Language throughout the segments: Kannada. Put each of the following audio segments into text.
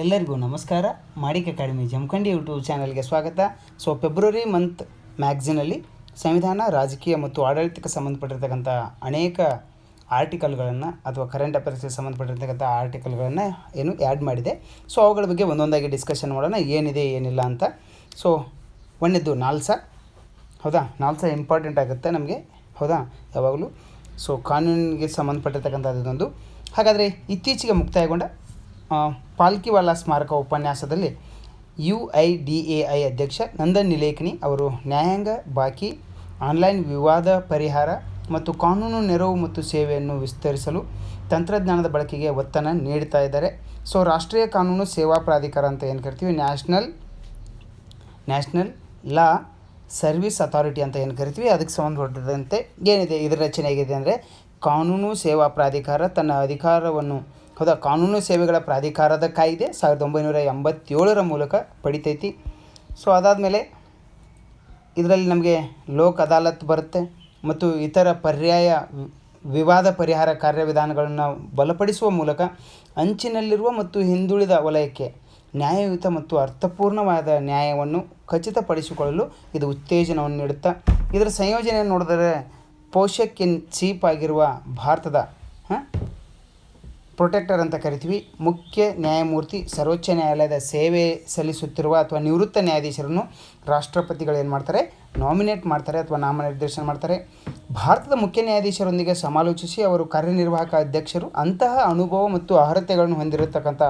ಎಲ್ಲರಿಗೂ ನಮಸ್ಕಾರ. ಮಾಡಿಕೆ ಅಕಾಡೆಮಿ ಜಮಖಂಡಿ ಯೂಟ್ಯೂಬ್ ಚಾನಲ್ಗೆ ಸ್ವಾಗತ. ಸೊ ಫೆಬ್ರವರಿ ಮಂತ್ ಮ್ಯಾಗ್ಝಿನಲ್ಲಿ ಸಂವಿಧಾನ, ರಾಜಕೀಯ ಮತ್ತು ಆಡಳಿತಕ್ಕೆ ಸಂಬಂಧಪಟ್ಟಿರ್ತಕ್ಕಂಥ ಅನೇಕ ಆರ್ಟಿಕಲ್ಗಳನ್ನು ಅಥವಾ ಕರೆಂಟ್ ಅಫೇರ್ಸ್ಗೆ ಸಂಬಂಧಪಟ್ಟಿರ್ತಕ್ಕಂಥ ಆರ್ಟಿಕಲ್ಗಳನ್ನು ಏನು ಆ್ಯಡ್ ಮಾಡಿದೆ. ಸೊ ಅವುಗಳ ಬಗ್ಗೆ ಒಂದೊಂದಾಗಿ ಡಿಸ್ಕಷನ್ ಮಾಡೋಣ. ಏನಿದೆ, ಏನಿಲ್ಲ ಅಂತ. ಸೊ ಒಂದನೇದು ನಾಲ್ಸ. ಹೌದಾ? ನಾಲ್ಸ ಇಂಪಾರ್ಟೆಂಟ್ ಆಗುತ್ತೆ ನಮಗೆ. ಹೌದಾ? ಯಾವಾಗಲೂ. ಸೊ ಕಾನೂನಿಗೆ ಸಂಬಂಧಪಟ್ಟಿರ್ತಕ್ಕಂಥದ್ದೊಂದು. ಹಾಗಾದರೆ ಇತ್ತೀಚೆಗೆ ಮುಕ್ತಾಯಗೊಂಡ ಪಾಲ್ಕಿವಾಲಾ ಸ್ಮಾರಕ ಉಪನ್ಯಾಸದಲ್ಲಿ U I D A I ಅಧ್ಯಕ್ಷ ನಂದನ್ ನಿಲೇಖನಿ ಅವರು ನ್ಯಾಯಾಂಗ, ಬಾಕಿ, ಆನ್ಲೈನ್ ವಿವಾದ ಪರಿಹಾರ ಮತ್ತು ಕಾನೂನು ನೆರವು ಮತ್ತು ಸೇವೆಯನ್ನು ವಿಸ್ತರಿಸಲು ತಂತ್ರಜ್ಞಾನದ ಬಳಕೆಗೆ ಒತ್ತನ್ನು ನೀಡ್ತಾ ಇದ್ದಾರೆ. ಸೊ, ರಾಷ್ಟ್ರೀಯ ಕಾನೂನು ಸೇವಾ ಪ್ರಾಧಿಕಾರ ಅಂತ ಏನು ಕರಿತೀವಿ? National national law service authority ಅಂತ ಏನು ಕರಿತೀವಿ? ಅದಕ್ಕೆ ಸಂಬಂಧಪಟ್ಟಂತೆ ಏನಿದೆ? ಇದರ ರಚನೆ ಆಗಿದೆ ಅಂದರೆ ಕಾನೂನು ಸೇವಾ ಪ್ರಾಧಿಕಾರ ತನ್ನ ಅಧಿಕಾರವನ್ನು ಹೌದಾ? ಕಾನೂನು ಸೇವೆಗಳ ಪ್ರಾಧಿಕಾರದ ಕಾಯ್ದೆ ಸಾವಿರದ ಒಂಬೈನೂರ ಎಂಬತ್ತೇಳರ ಮೂಲಕ ಪಡಿತೈತಿ. ಸೊ ಅದಾದಮೇಲೆ ಇದರಲ್ಲಿ ನಮಗೆ ಲೋಕ್ ಅದಾಲತ್ ಬರುತ್ತೆ ಮತ್ತು ಇತರ ಪರ್ಯಾಯ ವಿವಾದ ಪರಿಹಾರ ಕಾರ್ಯವಿಧಾನಗಳನ್ನು ಬಲಪಡಿಸುವ ಮೂಲಕ ಅಂಚಿನಲ್ಲಿರುವ ಮತ್ತು ಹಿಂದುಳಿದ ವಲಯಕ್ಕೆ ನ್ಯಾಯಯುತ ಮತ್ತು ಅರ್ಥಪೂರ್ಣವಾದ ನ್ಯಾಯವನ್ನು ಖಚಿತಪಡಿಸಿಕೊಳ್ಳಲು ಇದು ಉತ್ತೇಜನವನ್ನು ನೀಡುತ್ತಾ, ಇದರ ಸಂಯೋಜನೆಯನ್ನು ನೋಡಿದರೆ ಪೋಷಕ್ ಇನ್ ಚೀಪ್ ಆಗಿರುವ ಭಾರತದ ಪ್ರೊಟೆಕ್ಟರ್ ಅಂತ ಕರಿತೀವಿ. ಮುಖ್ಯ ನ್ಯಾಯಮೂರ್ತಿ, ಸರ್ವೋಚ್ಚ ನ್ಯಾಯಾಲಯದ ಸೇವೆ ಸಲ್ಲಿಸುತ್ತಿರುವ ಅಥವಾ ನಿವೃತ್ತ ನ್ಯಾಯಾಧೀಶರನ್ನು ರಾಷ್ಟ್ರಪತಿಗಳು ಏನು ಮಾಡ್ತಾರೆ? ನಾಮಿನೇಟ್ ಮಾಡ್ತಾರೆ ಅಥವಾ ನಾಮನಿರ್ದೇಶನ ಮಾಡ್ತಾರೆ. ಭಾರತದ ಮುಖ್ಯ ನ್ಯಾಯಾಧೀಶರೊಂದಿಗೆ ಸಮಾಲೋಚಿಸಿ ಅವರು ಕಾರ್ಯನಿರ್ವಾಹಕ ಅಧ್ಯಕ್ಷರು. ಅಂತಹ ಅನುಭವ ಮತ್ತು ಅರ್ಹತೆಗಳನ್ನು ಹೊಂದಿರತಕ್ಕಂಥ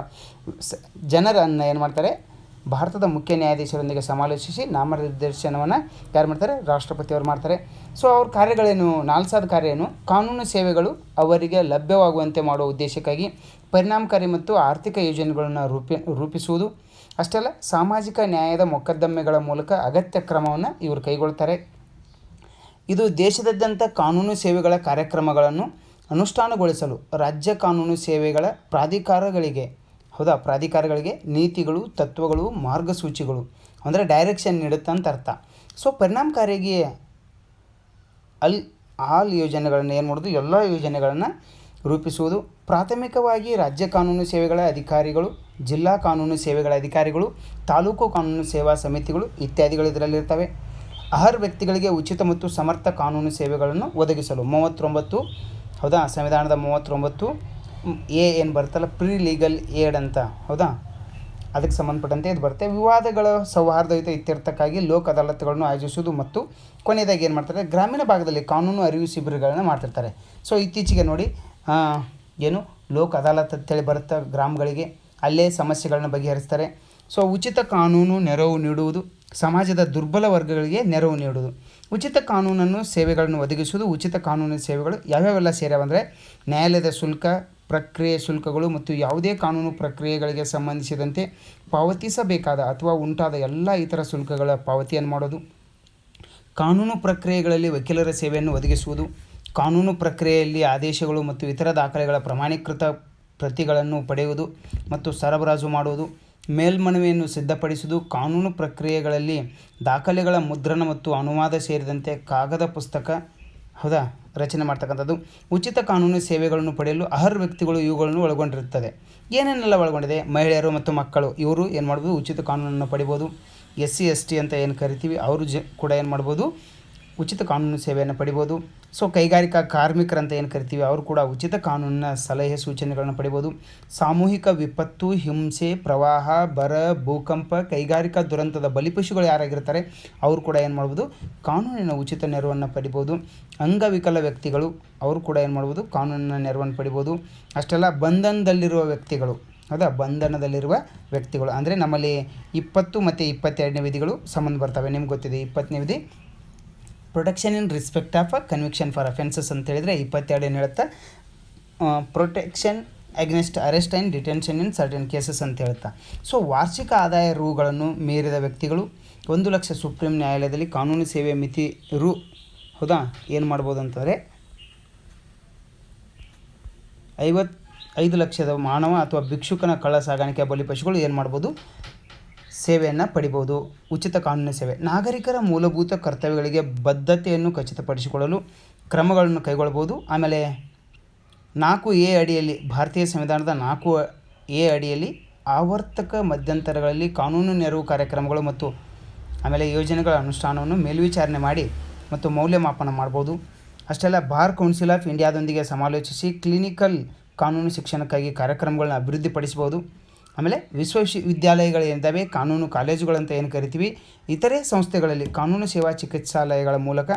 ಜನರನ್ನು ಏನು ಮಾಡ್ತಾರೆ? ಭಾರತದ ಮುಖ್ಯ ನ್ಯಾಯಾಧೀಶರೊಂದಿಗೆ ಸಮಾಲೋಚಿಸಿ ನಾಮನಿರ್ದೇಶನವನ್ನು ಯಾರು ಮಾಡ್ತಾರೆ? ರಾಷ್ಟ್ರಪತಿಯವರು ಮಾಡ್ತಾರೆ. ಸೊ ಅವ್ರ ಕಾರ್ಯಗಳೇನು? ನಾಲ್ಸಾದ ಕಾರ್ಯ ಏನು ಕಾನೂನು ಸೇವೆಗಳು ಅವರಿಗೆ ಲಭ್ಯವಾಗುವಂತೆ ಮಾಡುವ ಉದ್ದೇಶಕ್ಕಾಗಿ ಪರಿಣಾಮಕಾರಿ ಮತ್ತು ಆರ್ಥಿಕ ಯೋಜನೆಗಳನ್ನು ರೂಪಿ, ರೂಪಿಸುವುದು. ಅಷ್ಟೇ ಅಲ್ಲ ಸಾಮಾಜಿಕ ನ್ಯಾಯದ ಮೊಕದ್ದಮೆಗಳ ಮೂಲಕ ಅಗತ್ಯ ಕ್ರಮವನ್ನು ಇವರು ಕೈಗೊಳ್ತಾರೆ. ಇದು ದೇಶದಾದ್ಯಂತ ಕಾನೂನು ಸೇವೆಗಳ ಕಾರ್ಯಕ್ರಮಗಳನ್ನು ಅನುಷ್ಠಾನಗೊಳಿಸಲು ರಾಜ್ಯ ಕಾನೂನು ಸೇವೆಗಳ ಪ್ರಾಧಿಕಾರಗಳಿಗೆ ಹೌದಾ? ಪ್ರಾಧಿಕಾರಗಳಿಗೆ ನೀತಿಗಳು, ತತ್ವಗಳು, ಮಾರ್ಗಸೂಚಿಗಳು ಅಂದರೆ ಡೈರೆಕ್ಷನ್ ನೀಡುತ್ತೆ ಅಂತ ಅರ್ಥ. ಸೊ ಪರಿಣಾಮಕಾರಿಯಾಗಿ ಅಲ್ ಆಲ್ ಯೋಜನೆಗಳನ್ನು ಏನು ಮಾಡೋದು? ಎಲ್ಲ ಯೋಜನೆಗಳನ್ನು ರೂಪಿಸುವುದು. ಪ್ರಾಥಮಿಕವಾಗಿ ರಾಜ್ಯ ಕಾನೂನು ಸೇವೆಗಳ ಅಧಿಕಾರಿಗಳು, ಜಿಲ್ಲಾ ಕಾನೂನು ಸೇವೆಗಳ ಅಧಿಕಾರಿಗಳು, ತಾಲೂಕು ಕಾನೂನು ಸೇವಾ ಸಮಿತಿಗಳು ಇತ್ಯಾದಿಗಳು ಇದರಲ್ಲಿರ್ತವೆ ಅರ್ಹ ವ್ಯಕ್ತಿಗಳಿಗೆ ಉಚಿತ ಮತ್ತು ಸಮರ್ಥ ಕಾನೂನು ಸೇವೆಗಳನ್ನು ಒದಗಿಸಲು ಮೂವತ್ತೊಂಬತ್ತು, ಹೌದಾ? ಸಂವಿಧಾನದ ಮೂವತ್ತೊಂಬತ್ತು ಎ ಏನು ಬರುತ್ತಲ್ಲ ಪ್ರೀ ಲೀಗಲ್ ಏಡ್ ಅಂತ. ಹೌದಾ? ಅದಕ್ಕೆ ಸಂಬಂಧಪಟ್ಟಂತೆ ಇದು ಬರುತ್ತೆ. ವಿವಾದಗಳ ಸೌಹಾರ್ದಯುತ ಇತ್ಯರ್ಥಕ್ಕಾಗಿ ಲೋಕ ಅದಾಲತ್ಗಳನ್ನು ಆಯೋಜಿಸುವುದು ಮತ್ತು ಕೊನೆಯದಾಗಿ ಏನು ಮಾಡ್ತಾರೆ? ಗ್ರಾಮೀಣ ಭಾಗದಲ್ಲಿ ಕಾನೂನು ಅರಿವು ಶಿಬಿರಗಳನ್ನು ಮಾಡ್ತಿರ್ತಾರೆ. ಸೊ ಇತ್ತೀಚೆಗೆ ನೋಡಿ ಏನು? ಲೋಕ್ ಅದಾಲತ್ ಅಂತೇಳಿ ಬರುತ್ತೆ ಗ್ರಾಮಗಳಿಗೆ ಅಲ್ಲೇ ಸಮಸ್ಯೆಗಳನ್ನು ಬಗೆಹರಿಸ್ತಾರೆ. ಸೊ ಉಚಿತ ಕಾನೂನು ನೆರವು ನೀಡುವುದು, ಸಮಾಜದ ದುರ್ಬಲ ವರ್ಗಗಳಿಗೆ ನೆರವು ನೀಡುವುದು. ಉಚಿತ ಕಾನೂನನ್ನು ಸೇವೆಗಳನ್ನು ಒದಗಿಸುವುದು, ಉಚಿತ ಕಾನೂನಿನ ಸೇವೆಗಳು ಯಾವ್ಯಾವೆಲ್ಲ ಸೇರ್ಯಾವಂದರೆ ನ್ಯಾಯಾಲಯದ ಶುಲ್ಕ ಪ್ರಕ್ರಿಯೆ ಶುಲ್ಕಗಳು ಮತ್ತು ಯಾವುದೇ ಕಾನೂನು ಪ್ರಕ್ರಿಯೆಗಳಿಗೆ ಸಂಬಂಧಿಸಿದಂತೆ ಪಾವತಿಸಬೇಕಾದ ಅಥವಾ ಉಂಟಾದ ಎಲ್ಲ ಇತರ ಶುಲ್ಕಗಳ ಪಾವತಿಯನ್ನು ಮಾಡೋದು. ಕಾನೂನು ಪ್ರಕ್ರಿಯೆಗಳಲ್ಲಿ ವಕೀಲರ ಸೇವೆಯನ್ನು ಒದಗಿಸುವುದು. ಕಾನೂನು ಪ್ರಕ್ರಿಯೆಯಲ್ಲಿ ಆದೇಶಗಳು ಮತ್ತು ಇತರ ದಾಖಲೆಗಳ ಪ್ರಮಾಣೀಕೃತ ಪ್ರತಿಗಳನ್ನು ಪಡೆಯುವುದು ಮತ್ತು ಸರಬರಾಜು ಮಾಡುವುದು. ಮೇಲ್ಮನವಿಯನ್ನು ಸಿದ್ಧಪಡಿಸುವುದು. ಕಾನೂನು ಪ್ರಕ್ರಿಯೆಗಳಲ್ಲಿ ದಾಖಲೆಗಳ ಮುದ್ರಣ ಮತ್ತು ಅನುವಾದ ಸೇರಿದಂತೆ ಕಾಗದ ಪುಸ್ತಕ ಹೌದಾ? ರಚನೆ ಮಾಡ್ತಕ್ಕಂಥದ್ದು. ಉಚಿತ ಕಾನೂನು ಸೇವೆಗಳನ್ನು ಪಡೆಯಲು ಅರ್ಹ ವ್ಯಕ್ತಿಗಳು ಇವುಗಳನ್ನು ಒಳಗೊಂಡಿರುತ್ತದೆ. ಏನೇನೆಲ್ಲ ಒಳಗೊಂಡಿದೆ? ಮಹಿಳೆಯರು ಮತ್ತು ಮಕ್ಕಳು. ಇವರು ಏನು ಮಾಡ್ಬೋದು? ಉಚಿತ ಕಾನೂನನ್ನು ಪಡಿಬೋದು. ಎಸ್ ಸಿ ಎಸ್ ಟಿ ಅಂತ ಏನು ಕರಿತೀವಿ, ಅವರು ಜ ಕೂಡ ಏನು ಮಾಡ್ಬೋದು? ಉಚಿತ ಕಾನೂನು ಸೇವೆಯನ್ನು ಪಡಿಬೋದು. ಸೊ ಕೈಗಾರಿಕಾ ಕಾರ್ಮಿಕರಂತ ಏನು ಕರಿತೀವಿ? ಅವರು ಕೂಡ ಉಚಿತ ಕಾನೂನಿನ ಸಲಹೆ ಸೂಚನೆಗಳನ್ನು ಪಡಿಬೋದು. ಸಾಮೂಹಿಕ ವಿಪತ್ತು, ಹಿಂಸೆ, ಪ್ರವಾಹ, ಬರ, ಭೂಕಂಪ, ಕೈಗಾರಿಕಾ ದುರಂತದ ಬಲಿಪಶುಗಳು ಯಾರಾಗಿರ್ತಾರೆ, ಅವರು ಕೂಡ ಏನು ಮಾಡ್ಬೋದು? ಕಾನೂನಿನ ಉಚಿತ ನೆರವನ್ನು ಪಡಿಬೋದು. ಅಂಗವಿಕಲ ವ್ಯಕ್ತಿಗಳು, ಅವರು ಕೂಡ ಏನು ಮಾಡ್ಬೋದು? ಕಾನೂನಿನ ನೆರವನ್ನು ಪಡಿಬೋದು. ಅಷ್ಟೆಲ್ಲ ಬಂಧನದಲ್ಲಿರುವ ವ್ಯಕ್ತಿಗಳು, ಹೌದಾ? ಬಂಧನದಲ್ಲಿರುವ ವ್ಯಕ್ತಿಗಳು. ಅಂದರೆ ನಮ್ಮಲ್ಲಿ ಇಪ್ಪತ್ತು ಮತ್ತು ಇಪ್ಪತ್ತೆರಡನೇ ವಿಧಿಗಳು ಸಂಬಂಧ ಬರ್ತವೆ. ನಿಮ್ಗೆ ಗೊತ್ತಿದೆ, ಇಪ್ಪತ್ತನೇ ವಿಧಿ. Protection in respect of a conviction for offences ಅಂತ ಹೇಳಿದರೆ ಏನು ಹೇಳುತ್ತೆ protection against arrest and detention in certain cases ಅಂತ ಹೇಳ್ತಾ. ಸೊ ವಾರ್ಷಿಕ ಆದಾಯ ರೂಗಳನ್ನು ಮೀರಿದ ವ್ಯಕ್ತಿಗಳು ಒಂದು ಲಕ್ಷ ಸುಪ್ರೀಂ ನ್ಯಾಯಾಲಯದಲ್ಲಿ ಕಾನೂನು ಸೇವೆ ಮಿತಿ ರು, ಹೌದಾ? ಏನು ಮಾಡ್ಬೋದು ಅಂತಂದರೆ ಐವತ್ತು ಐದು ಲಕ್ಷದ ಮಾನವ ಅಥವಾ ಭಿಕ್ಷುಕನ ಕಳ್ಳ ಸಾಗಾಣಿಕೆ ಬಲಿಪಶುಗಳು ಏನು ಮಾಡ್ಬೋದು? ಸೇವೆಯನ್ನು ಪಡಿಬೋದು, ಉಚಿತ ಕಾನೂನು ಸೇವೆ. ನಾಗರಿಕರ ಮೂಲಭೂತ ಕರ್ತವ್ಯಗಳಿಗೆ ಬದ್ಧತೆಯನ್ನು ಖಚಿತಪಡಿಸಿಕೊಳ್ಳಲು ಕ್ರಮಗಳನ್ನು ಕೈಗೊಳ್ಬೋದು ಆಮೇಲೆ ನಾಲ್ಕು ಎ ಅಡಿಯಲ್ಲಿ, ಭಾರತೀಯ ಸಂವಿಧಾನದ ನಾಲ್ಕು ಎ ಅಡಿಯಲ್ಲಿ ಆವರ್ತಕ ಮಧ್ಯಂತರಗಳಲ್ಲಿ ಕಾನೂನು ನೆರವು ಕಾರ್ಯಕ್ರಮಗಳು ಮತ್ತು ಆಮೇಲೆ ಯೋಜನೆಗಳ ಅನುಷ್ಠಾನವನ್ನು ಮೇಲ್ವಿಚಾರಣೆ ಮಾಡಿ ಮತ್ತು ಮೌಲ್ಯಮಾಪನ ಮಾಡ್ಬೋದು. ಅಷ್ಟೆಲ್ಲ ಬಾರ್ ಕೌನ್ಸಿಲ್ ಆಫ್ ಇಂಡಿಯಾದೊಂದಿಗೆ ಸಮಾಲೋಚಿಸಿ ಕ್ಲಿನಿಕಲ್ ಕಾನೂನು ಶಿಕ್ಷಣಕ್ಕಾಗಿ ಕಾರ್ಯಕ್ರಮಗಳನ್ನು ಅಭಿವೃದ್ಧಿಪಡಿಸ್ಬೋದು. ಆಮೇಲೆ ವಿಶ್ವವಿದ್ಯಾಲಯಗಳು ಏನಿದ್ದಾವೆ ಕಾನೂನು ಕಾಲೇಜುಗಳಂತ ಏನು ಕರಿತೀವಿ? ಇತರೆ ಸಂಸ್ಥೆಗಳಲ್ಲಿ ಕಾನೂನು ಸೇವಾ ಚಿಕಿತ್ಸಾಲಯಗಳ ಮೂಲಕ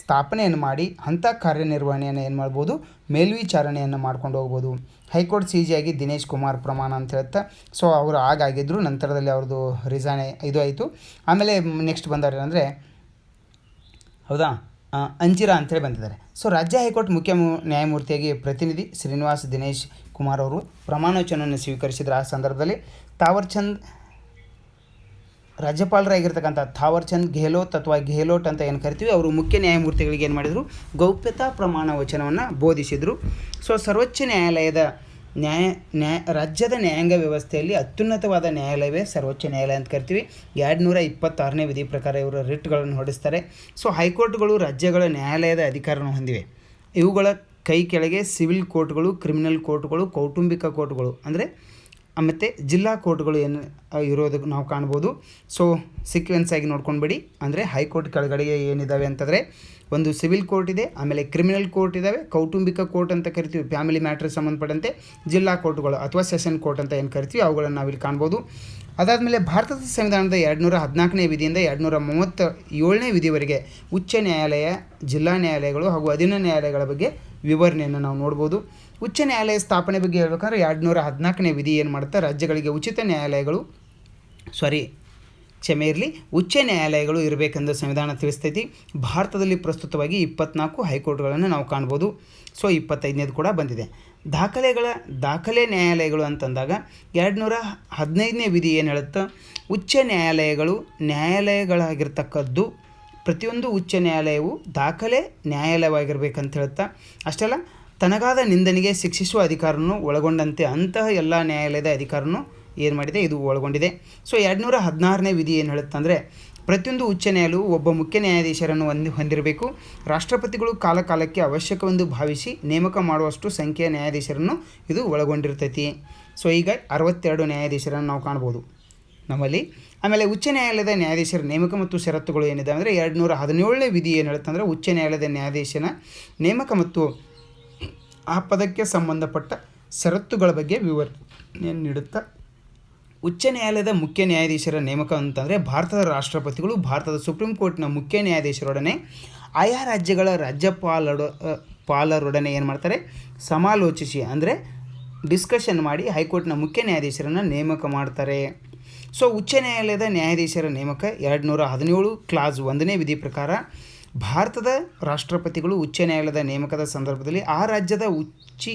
ಸ್ಥಾಪನೆಯನ್ನು ಮಾಡಿ ಅಂಥ ಕಾರ್ಯನಿರ್ವಹಣೆಯನ್ನು ಏನು ಮಾಡ್ಬೋದು? ಮೇಲ್ವಿಚಾರಣೆಯನ್ನು ಮಾಡ್ಕೊಂಡು ಹೋಗ್ಬೋದು. ಹೈಕೋರ್ಟ್ ಸಿ ಜಿ ಆಗಿ ದಿನೇಶ್ ಕುಮಾರ್ ಪ್ರಮಾಣ ಅಂತ ಹೇಳ್ತಾ, ಸೊ ಅವರು ಆಗಾಗಿದ್ದರು ನಂತರದಲ್ಲಿ ಅವ್ರದ್ದು ರಿಸೈನ್ ಇದು ಆಯಿತು. ಆಮೇಲೆ ನೆಕ್ಸ್ಟ್ ಬಂದವರು ಏನಂದರೆ, ಹೌದಾ? ಅಂಜಿರಾ ಅಂತೇಳಿ ಬಂದಿದ್ದಾರೆ. ಸೊ ರಾಜ್ಯ ಹೈಕೋರ್ಟ್ ಮುಖ್ಯ ನ್ಯಾಯಮೂರ್ತಿಯಾಗಿ ಪ್ರತಿನಿಧಿ ಶ್ರೀನಿವಾಸ್ ದಿನೇಶ್ ಕುಮಾರ್ ಅವರು ಪ್ರಮಾಣವಚನವನ್ನು ಸ್ವೀಕರಿಸಿದ್ರು ಆ ಸಂದರ್ಭದಲ್ಲಿ ತಾವರ್ಚಂದ್ ರಾಜ್ಯಪಾಲರಾಗಿರ್ತಕ್ಕಂಥ ಥಾವರ್ಚಂದ್ ಗೆಹ್ಲೋತ್ ಅಥವಾ ಗೆಹ್ಲೋಟ್ ಅಂತ ಏನು ಕರಿತೀವಿ, ಅವರು ಮುಖ್ಯ ನ್ಯಾಯಮೂರ್ತಿಗಳಿಗೆ ಏನು ಮಾಡಿದರು? ಗೌಪ್ಯತಾ ಪ್ರಮಾಣ ವಚನವನ್ನು ಬೋಧಿಸಿದರು. ಸೊ, ಸರ್ವೋಚ್ಚ ನ್ಯಾಯಾಲಯದ ನ್ಯಾಯ ನ್ಯಾಯ ರಾಜ್ಯದ ನ್ಯಾಯಾಂಗ ವ್ಯವಸ್ಥೆಯಲ್ಲಿ ಅತ್ಯುನ್ನತವಾದ ನ್ಯಾಯಾಲಯವೇ ಸರ್ವೋಚ್ಚ ನ್ಯಾಯಾಲಯ ಅಂತ ಕರಿತೀವಿ. ಎರಡು ನೂರ ಇಪ್ಪತ್ತಾರನೇ ವಿಧಿ ಪ್ರಕಾರ ಇವರು ರಿಟ್ಗಳನ್ನು ಹೊಡೆಸ್ತಾರೆ ಸೊ, ಹೈಕೋರ್ಟ್ಗಳು ರಾಜ್ಯಗಳ ನ್ಯಾಯಾಲಯದ ಅಧಿಕಾರವನ್ನು ಹೊಂದಿವೆ. ಇವುಗಳ ಕೈ ಕೆಳಗೆ ಸಿವಿಲ್ ಕೋರ್ಟ್ಗಳು, ಕ್ರಿಮಿನಲ್ ಕೋರ್ಟ್ಗಳು, ಕೌಟುಂಬಿಕ ಕೋರ್ಟ್ಗಳು, ಅಂದರೆ ಮತ್ತು ಜಿಲ್ಲಾ ಕೋರ್ಟ್ಗಳು ಏನು ಇರೋದಕ್ಕೆ ಇರೋದು ನಾವು ಕಾಣ್ಬೋದು. ಸೊ ಸೀಕ್ವೆನ್ಸ್ ಆಗಿ ನೋಡ್ಕೊಂಡ್ಬಿಡಿ. ಅಂದರೆ, ಹೈಕೋರ್ಟ್ ಕೆಳಗಡೆಗೆ ಏನಿದ್ದಾವೆ ಅಂತಂದರೆ, ಒಂದು ಸಿವಿಲ್ ಕೋರ್ಟ್ ಇದೆ, ಆಮೇಲೆ ಕ್ರಿಮಿನಲ್ ಕೋರ್ಟ್ ಇದ್ದಾವೆ ಕೌಟುಂಬಿಕ ಕೋರ್ಟ್ ಅಂತ ಕರಿತೀವಿ, ಫ್ಯಾಮಿಲಿ ಮ್ಯಾಟ್ರಿಗೆ ಸಂಬಂಧಪಟ್ಟಂತೆ, ಜಿಲ್ಲಾ ಕೋರ್ಟ್ಗಳು ಅಥವಾ ಸೆಷನ್ ಕೋರ್ಟ್ ಅಂತ ಏನು ಕರಿತೀವಿ, ಅವುಗಳನ್ನು ನಾವಿಲ್ಲಿ ಕಾಣ್ಬೋದು. ಅದಾದಮೇಲೆ ಭಾರತದ ಸಂವಿಧಾನದ ಎರಡುನೂರ ಹದಿನಾಲ್ಕನೇ ವಿಧಿಯಿಂದ ಎರಡುನೂರ ಮೂವತ್ತ ಏಳನೇ ವಿಧಿವರೆಗೆ ಉಚ್ಚ ನ್ಯಾಯಾಲಯ, ಜಿಲ್ಲಾ ನ್ಯಾಯಾಲಯಗಳು ಹಾಗೂ ಅಧೀನ ನ್ಯಾಯಾಲಯಗಳ ಬಗ್ಗೆ ವಿವರಣೆಯನ್ನು ನಾವು ನೋಡ್ಬೋದು. ಉಚ್ಚ ನ್ಯಾಯಾಲಯ ಸ್ಥಾಪನೆ ಬಗ್ಗೆ ಹೇಳ್ಬೇಕಂದ್ರೆ ಎರಡು ನೂರ ಹದಿನಾಲ್ಕನೇ ವಿಧಿ ಏನು ಮಾಡುತ್ತೆ? ರಾಜ್ಯಗಳಿಗೆ ಉಚಿತ ನ್ಯಾಯಾಲಯಗಳು ಸಾರಿ ಕ್ಷಮೆ ಇರಲಿ. ಉಚ್ಚ ನ್ಯಾಯಾಲಯಗಳು ಇರಬೇಕೆಂದು ಸಂವಿಧಾನ ತಿಳಿಸ್ತೈತಿ. ಭಾರತದಲ್ಲಿ ಪ್ರಸ್ತುತವಾಗಿ ಇಪ್ಪತ್ನಾಲ್ಕು ಹೈಕೋರ್ಟ್ಗಳನ್ನು ನಾವು ಕಾಣ್ಬೋದು. ಸೊ ಇಪ್ಪತ್ತೈದನೇದು ಕೂಡ ಬಂದಿದೆ. ದಾಖಲೆಗಳ, ದಾಖಲೆ ನ್ಯಾಯಾಲಯಗಳು ಅಂತಂದಾಗ ಎರಡು ನೂರ ಹದಿನೈದನೇ ವಿಧಿ ಏನು ಹೇಳುತ್ತೆ? ಉಚ್ಚ ನ್ಯಾಯಾಲಯಗಳು ನ್ಯಾಯಾಲಯಗಳಾಗಿರ್ತಕ್ಕದ್ದು ಪ್ರತಿಯೊಂದು ಉಚ್ಚ ನ್ಯಾಯಾಲಯವು ದಾಖಲೆ ನ್ಯಾಯಾಲಯವಾಗಿರಬೇಕಂತ ಹೇಳುತ್ತಾ, ಅಷ್ಟೆಲ್ಲ, ತನಗಾದ ನಿಂದನೆಗೆ ಶಿಕ್ಷಿಸುವ ಅಧಿಕಾರವನ್ನು ಒಳಗೊಂಡಂತೆ ಅಂತಹ ಎಲ್ಲ ನ್ಯಾಯಾಲಯದ ಅಧಿಕಾರವನ್ನು ಏನು ಮಾಡಿದೆ, ಇದು ಒಳಗೊಂಡಿದೆ. ಸೊ ಎರಡು ನೂರ ಹದಿನಾರನೇ ವಿಧಿ ಏನು ಹೇಳುತ್ತಂದರೆ ಪ್ರತಿಯೊಂದು ಉಚ್ಚ ನ್ಯಾಯಾಲಯವು ಒಬ್ಬ ಮುಖ್ಯ ನ್ಯಾಯಾಧೀಶರನ್ನು ಹೊಂದಿ, ಹೊಂದಿರಬೇಕು. ರಾಷ್ಟ್ರಪತಿಗಳು ಕಾಲಕಾಲಕ್ಕೆ ಅವಶ್ಯಕವೆಂದು ಭಾವಿಸಿ ನೇಮಕ ಮಾಡುವಷ್ಟು ಸಂಖ್ಯೆಯ ನ್ಯಾಯಾಧೀಶರನ್ನು ಇದು ಒಳಗೊಂಡಿರ್ತೈತಿ. ಸೊ, ಈಗ ಅರವತ್ತೆರಡು ನ್ಯಾಯಾಧೀಶರನ್ನು ನಾವು ಕಾಣ್ಬೋದು. ನಮ್ಮಲ್ಲಿ ಆಮೇಲೆ ಉಚ್ಚ ನ್ಯಾಯಾಲಯದ ನ್ಯಾಯಾಧೀಶರ ನೇಮಕ ಮತ್ತು ಷರತ್ತುಗಳು ಏನಿದೆ ಅಂದರೆ ಎರಡು ನೂರ ಹದಿನೇಳನೇ ವಿಧಿ ಏನು ಹೇಳುತ್ತಂದರೆ ಉಚ್ಚ ನ್ಯಾಯಾಲಯದ ನ್ಯಾಯಾಧೀಶನ ನೇಮಕ ಮತ್ತು ಆ ಪದಕ್ಕೆ ಸಂಬಂಧಪಟ್ಟ ಷರತ್ತುಗಳ ಬಗ್ಗೆ ವಿವರಣೆಯನ್ನು ನೀಡುತ್ತಾ, ಉಚ್ಚ ನ್ಯಾಯಾಲಯದ ಮುಖ್ಯ ನ್ಯಾಯಾಧೀಶರ ನೇಮಕ ಅಂತಂದರೆ ಭಾರತದ ರಾಷ್ಟ್ರಪತಿಗಳು, ಭಾರತದ ಸುಪ್ರೀಂ ಕೋರ್ಟ್ನ ಮುಖ್ಯ ನ್ಯಾಯಾಧೀಶರೊಡನೆ, ಆಯಾ ರಾಜ್ಯಗಳ ರಾಜ್ಯಪಾಲರ ಪಾಲರೊಡನೆ ಏನು ಮಾಡ್ತಾರೆ? ಸಮಾಲೋಚಿಸಿ, ಅಂದರೆ ಡಿಸ್ಕಷನ್ ಮಾಡಿ ಹೈಕೋರ್ಟ್ನ ಮುಖ್ಯ ನ್ಯಾಯಾಧೀಶರನ್ನು ನೇಮಕ ಮಾಡ್ತಾರೆ. ಸೊ ಉಚ್ಚ ನ್ಯಾಯಾಲಯದ ನ್ಯಾಯಾಧೀಶರ ನೇಮಕ ಎರಡು ನೂರ ಹದಿನೇಳು ಕ್ಲಾಸ್ ಒಂದನೇ ವಿಧಿ ಪ್ರಕಾರ ಭಾರತದ ರಾಷ್ಟ್ರಪತಿಗಳು ಉಚ್ಚ ನ್ಯಾಯಾಲಯದ ನೇಮಕದ ಸಂದರ್ಭದಲ್ಲಿ ಆ ರಾಜ್ಯದ ಉಚ್ಚಿ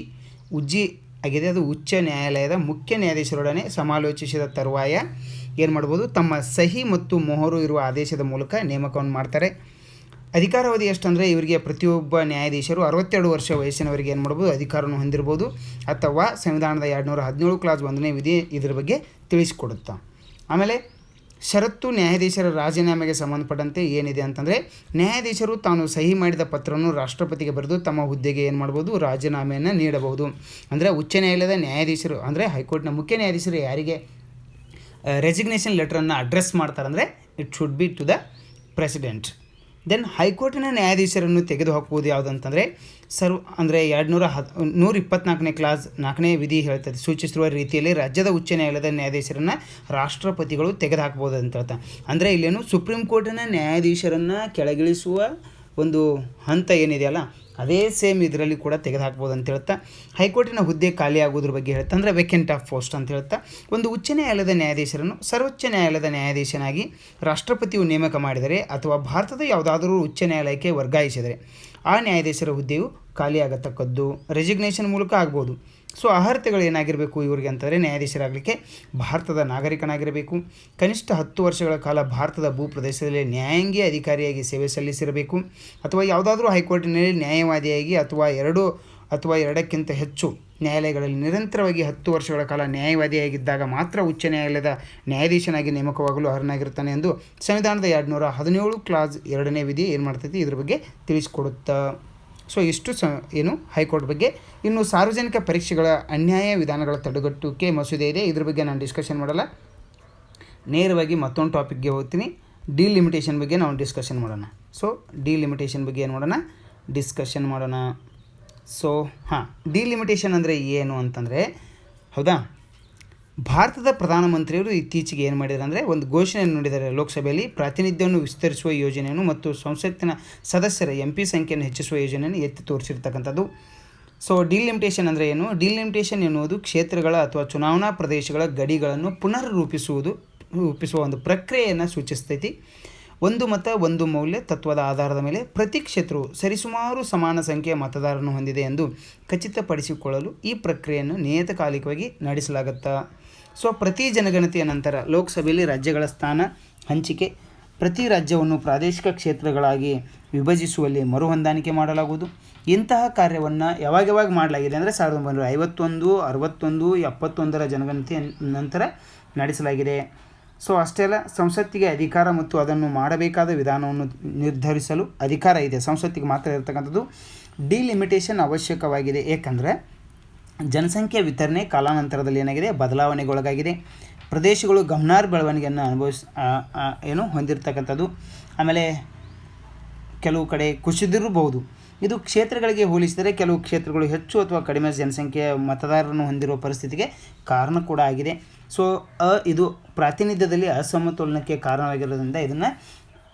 ಉಜ್ಜಿ ಆಗಿದೆ ಅದು ಉಚ್ಚ ನ್ಯಾಯಾಲಯದ ಮುಖ್ಯ ನ್ಯಾಯಾಧೀಶರೊಡನೆ ಸಮಾಲೋಚಿಸಿದ ತರುವಾಯ ಏನು ಮಾಡ್ಬೋದು ತಮ್ಮ ಸಹಿ ಮತ್ತು ಮೊಹರು ಇರುವ ಆದೇಶದ ಮೂಲಕ ನೇಮಕವನ್ನು ಮಾಡ್ತಾರೆ ಅಧಿಕಾರಾವಧಿ ಎಷ್ಟಂದರೆ ಇವರಿಗೆ ಪ್ರತಿಯೊಬ್ಬ ನ್ಯಾಯಾಧೀಶರು ಅರವತ್ತೆರಡು ವರ್ಷ ವಯಸ್ಸಿನವರಿಗೆ ಏನು ಮಾಡ್ಬೋದು ಅಧಿಕಾರವನ್ನು ಹೊಂದಿರ್ಬೋದು ಅಥವಾ ಸಂವಿಧಾನದ ಎರಡು ನೂರ ಹದಿನೇಳು ಕ್ಲಾಸ್ ಒಂದನೇ ವಿಧಿ ಇದರ ಬಗ್ಗೆ ತಿಳಿಸಿಕೊಡುತ್ತಾ ಆಮೇಲೆ ಷರತ್ತು ನ್ಯಾಯಾಧೀಶರ ರಾಜೀನಾಮೆಗೆ ಸಂಬಂಧಪಟ್ಟಂತೆ ಏನಿದೆ ಅಂತಂದರೆ, ನ್ಯಾಯಾಧೀಶರು ತಾನು ಸಹಿ ಮಾಡಿದ ಪತ್ರವನ್ನು ರಾಷ್ಟ್ರಪತಿಗೆ ಬರೆದು ತಮ್ಮ ಹುದ್ದೆಗೆ ಏನು ಮಾಡ್ಬೋದು, ರಾಜೀನಾಮೆಯನ್ನು ನೀಡಬಹುದು. ಅಂದರೆ ಉಚ್ಚ ನ್ಯಾಯಾಲಯದ ನ್ಯಾಯಾಧೀಶರು, ಅಂದರೆ ಹೈಕೋರ್ಟ್ನ ಮುಖ್ಯ ನ್ಯಾಯಾಧೀಶರು ಯಾರಿಗೆ ರೆಸಿಗ್ನೇಷನ್ ಲೆಟ್ರನ್ನು ಅಡ್ರೆಸ್ ಮಾಡ್ತಾರೆ ಅಂದರೆ it should be to the president then ಹೈಕೋರ್ಟಿನ ನ್ಯಾಯಾಧೀಶರನ್ನು ತೆಗೆದುಹಾಕುವುದು ಯಾವುದಂತಂದರೆ, ಸರ್ವ್, ಅಂದರೆ ಎರಡು ನೂರ ಹದ್, ನೂರ ಇಪ್ಪತ್ನಾಲ್ಕನೇ ಕ್ಲಾಸ್ ನಾಲ್ಕನೇ ವಿಧಿ ಹೇಳ್ತದೆ, ಸೂಚಿಸಿರುವ ರೀತಿಯಲ್ಲಿ ರಾಜ್ಯದ ಉಚ್ಚ ನ್ಯಾಯಾಲಯದ ನ್ಯಾಯಾಧೀಶರನ್ನು ರಾಷ್ಟ್ರಪತಿಗಳು ತೆಗೆದುಹಾಕ್ಬೋದು ಅಂತ ಹೇಳ್ತಾ ಅಂದರೆ ಇಲ್ಲೇನು ಸುಪ್ರೀಂ ಕೋರ್ಟಿನ ನ್ಯಾಯಾಧೀಶರನ್ನು ಕೆಳಗಿಳಿಸುವ ಒಂದು ಹಂತ ಏನಿದೆಯಲ್ಲ ಅದೇ ಸೇಮ್ ಇದರಲ್ಲಿ ಕೂಡ ತೆಗೆದುಹಾಕ್ಬೋದು ಅಂತ ಹೇಳ್ತಾ, ಹೈಕೋರ್ಟಿನ ಹುದ್ದೆ ಖಾಲಿ ಆಗೋದ್ರ ಬಗ್ಗೆ ಹೇಳ್ತಾ, ಅಂದರೆ ವೆಕೆಂಟ್ ಆಫ್ ಪೋಸ್ಟ್ ಅಂತ ಹೇಳ್ತಾ, ಒಂದು ಉಚ್ಚ ನ್ಯಾಯಾಲಯದ ನ್ಯಾಯಾಧೀಶರನ್ನು ಸರ್ವೋಚ್ಚ ನ್ಯಾಯಾಲಯದ ನ್ಯಾಯಾಧೀಶನಾಗಿ ರಾಷ್ಟ್ರಪತಿಯು ನೇಮಕ ಮಾಡಿದರೆ ಅಥವಾ ಭಾರತದ ಯಾವುದಾದರೂ ಉಚ್ಚ ನ್ಯಾಯಾಲಯಕ್ಕೆ ವರ್ಗಾಯಿಸಿದರೆ, ಆ ನ್ಯಾಯಾಧೀಶರ ಹುದ್ದೆಯು ಖಾಲಿಯಾಗತಕ್ಕದ್ದು ರೆಸಿಗ್ನೇಷನ್ ಮೂಲಕ ಆಗ್ಬೋದು. ಸೊ ಅರ್ಹತೆಗಳು ಏನಾಗಿರಬೇಕು ಇವರಿಗೆ ಅಂತಂದರೆ ನ್ಯಾಯಾಧೀಶರಾಗಲಿಕ್ಕೆ ಭಾರತದ ನಾಗರಿಕನಾಗಿರಬೇಕು. ಕನಿಷ್ಠ ಹತ್ತು ವರ್ಷಗಳ ಕಾಲ ಭಾರತದ ಭೂ ಪ್ರದೇಶದಲ್ಲಿ ನ್ಯಾಯಾಂಗೀಯ ಅಧಿಕಾರಿಯಾಗಿ ಸೇವೆ ಸಲ್ಲಿಸಿರಬೇಕು. ಅಥವಾ ಯಾವುದಾದ್ರೂ ಹೈಕೋರ್ಟಿನಲ್ಲಿ ನ್ಯಾಯವಾದಿಯಾಗಿ ಅಥವಾ ಎರಡು ಅಥವಾ ಎರಡಕ್ಕಿಂತ ಹೆಚ್ಚು ನ್ಯಾಯಾಲಯಗಳಲ್ಲಿ ನಿರಂತರವಾಗಿ ಹತ್ತು ವರ್ಷಗಳ ಕಾಲ ನ್ಯಾಯವಾದಿಯಾಗಿದ್ದಾಗ ಮಾತ್ರ ಉಚ್ಚ ನ್ಯಾಯಾಲಯದ ನ್ಯಾಯಾಧೀಶನಾಗಿ ನೇಮಕವಾಗಲು ಅರ್ಹನಾಗಿರುತ್ತಾನೆ ಎಂದು ಸಂವಿಧಾನದ ಎರಡು ನೂರ ಹದಿನೇಳು ಕ್ಲಾಸ್ ಎರಡನೇ ವಿಧಿ ಏನು ಮಾಡ್ತೈತಿ? ಇದ್ರ ಬಗ್ಗೆ ತಿಳಿಸ್ಕೊಡುತ್ತಾ. ಸೊ ಇಷ್ಟು ಸ, ಏನು ಹೈಕೋರ್ಟ್ ಬಗ್ಗೆ. ಇನ್ನು ಸಾರ್ವಜನಿಕ ಪರೀಕ್ಷೆಗಳ ಅನ್ಯಾಯ ವಿಧಾನಗಳ ತಡೆಗಟ್ಟುವಿಕೆ ಮಸೂದೆ ಇದೆ. ಇದ್ರ ಬಗ್ಗೆ ನಾನು ಡಿಸ್ಕಷನ್ ಮಾಡಲ್ಲ. ನೇರವಾಗಿ ಮತ್ತೊಂದು ಟಾಪಿಕ್ಗೆ ಹೋಗ್ತೀನಿ. ಡಿಲಿಮಿಟೇಷನ್ ಬಗ್ಗೆ ನಾವು ಡಿಸ್ಕಷನ್ ಮಾಡೋಣ. ಸೊ ಡಿಲಿಮಿಟೇಷನ್ ಬಗ್ಗೆ ಏನು ಮಾಡೋಣ? ಡಿಸ್ಕಷನ್ ಮಾಡೋಣ. ಸೊ ಹಾಂ ಡಿಲಿಮಿಟೇಷನ್ ಅಂದರೆ ಏನು ಅಂತಂದರೆ, ಹೌದಾ? ಭಾರತದ ಪ್ರಧಾನಮಂತ್ರಿಯವರು ಇತ್ತೀಚೆಗೆ ಏನು ಮಾಡಿದ್ದಾರೆ ಅಂದರೆ ಒಂದು ಘೋಷಣೆಯನ್ನು ನೀಡಿದ್ದಾರೆ. ಲೋಕಸಭೆಯಲ್ಲಿ ಪ್ರಾತಿನಿಧ್ಯವನ್ನು ವಿಸ್ತರಿಸುವ ಯೋಜನೆಯನ್ನು ಮತ್ತು ಸಂಸತ್ತಿನ ಸದಸ್ಯರ ಎಂ ಪಿ ಸಂಖ್ಯೆಯನ್ನು ಹೆಚ್ಚಿಸುವ ಯೋಜನೆಯನ್ನು ಎತ್ತಿ ತೋರಿಸಿರ್ತಕ್ಕಂಥದ್ದು. ಸೊ ಡಿಲಿಮಿಟೇಷನ್ ಅಂದರೆ ಏನು? ಡಿಲಿಮಿಟೇಷನ್ ಎನ್ನುವುದು ಕ್ಷೇತ್ರಗಳ ಅಥವಾ ಚುನಾವಣಾ ಪ್ರದೇಶಗಳ ಗಡಿಗಳನ್ನು ಪುನರ್ ರೂಪಿಸುವುದು ರೂಪಿಸುವ ಒಂದು ಪ್ರಕ್ರಿಯೆಯನ್ನು ಸೂಚಿಸ್ತೈತಿ. ಒಂದು ಮತ, ಒಂದು ಮೌಲ್ಯ, ತತ್ವದ ಆಧಾರದ ಮೇಲೆ ಪ್ರತಿ ಕ್ಷೇತ್ರವು ಸರಿಸುಮಾರು ಸಮಾನ ಸಂಖ್ಯೆಯ ಮತದಾರರನ್ನು ಹೊಂದಿದೆ ಎಂದು ಖಚಿತಪಡಿಸಿಕೊಳ್ಳಲು ಈ ಪ್ರಕ್ರಿಯೆಯನ್ನು ನಿಯತಕಾಲಿಕವಾಗಿ ನಡೆಸಲಾಗುತ್ತಾ ಸೊ ಪ್ರತಿ ಜನಗಣತಿಯ ನಂತರ ಲೋಕಸಭೆಯಲ್ಲಿ ರಾಜ್ಯಗಳ ಸ್ಥಾನ, ಹಂಚಿಕೆ, ಪ್ರತಿ ರಾಜ್ಯವನ್ನು ಪ್ರಾದೇಶಿಕ ಕ್ಷೇತ್ರಗಳಾಗಿ ವಿಭಜಿಸುವಲ್ಲಿ ಮರುಹೊಂದಾಣಿಕೆ ಮಾಡಲಾಗುವುದು. ಇಂತಹ ಕಾರ್ಯವನ್ನು ಯಾವಾಗ ಯಾವಾಗ ಮಾಡಲಾಗಿದೆ ಅಂದರೆ ಸಾವಿರದ ಒಂಬೈನೂರ ಐವತ್ತೊಂದು, ಅರವತ್ತೊಂದು, ಎಪ್ಪತ್ತೊಂದರ ಜನಗಣತಿಯ ನಂತರ ನಡೆಸಲಾಗಿದೆ. ಸೊ ಅಷ್ಟೇ ಅಲ್ಲ, ಸಂಸತ್ತಿಗೆ ಅಧಿಕಾರ ಮತ್ತು ಅದನ್ನು ಮಾಡಬೇಕಾದ ವಿಧಾನವನ್ನು ನಿರ್ಧರಿಸಲು ಅಧಿಕಾರ ಇದೆ. ಸಂಸತ್ತಿಗೆ ಮಾತ್ರ ಇರತಕ್ಕಂಥದ್ದು. ಡಿಲಿಮಿಟೇಷನ್ ಅವಶ್ಯಕವಾಗಿದೆ. ಏಕೆಂದರೆ ಜನಸಂಖ್ಯೆ ವಿತರಣೆ ಕಾಲಾನಂತರದಲ್ಲಿ ಏನಾಗಿದೆ? ಬದಲಾವಣೆಗೊಳಗಾಗಿದೆ. ಪ್ರದೇಶಗಳು ಗಮನಾರ್ಹ ಬೆಳವಣಿಗೆಯನ್ನು ಅನುಭವಿಸ್ ಏನು ಹೊಂದಿರತಕ್ಕಂಥದ್ದು. ಆಮೇಲೆ ಕೆಲವು ಕಡೆ ಕುಸಿದಿರಬಹುದು. ಇದು ಕ್ಷೇತ್ರಗಳಿಗೆ ಹೋಲಿಸಿದರೆ ಕೆಲವು ಕ್ಷೇತ್ರಗಳು ಹೆಚ್ಚು ಅಥವಾ ಕಡಿಮೆ ಜನಸಂಖ್ಯೆಯ ಮತದಾರರನ್ನು ಹೊಂದಿರುವ ಪರಿಸ್ಥಿತಿಗೆ ಕಾರಣ ಕೂಡ ಆಗಿದೆ. ಸೊ, ಅ, ಇದು ಪ್ರಾತಿನಿಧ್ಯದಲ್ಲಿ ಅಸಮತೋಲನಕ್ಕೆ ಕಾರಣವಾಗಿರೋದ್ರಿಂದ ಇದನ್ನು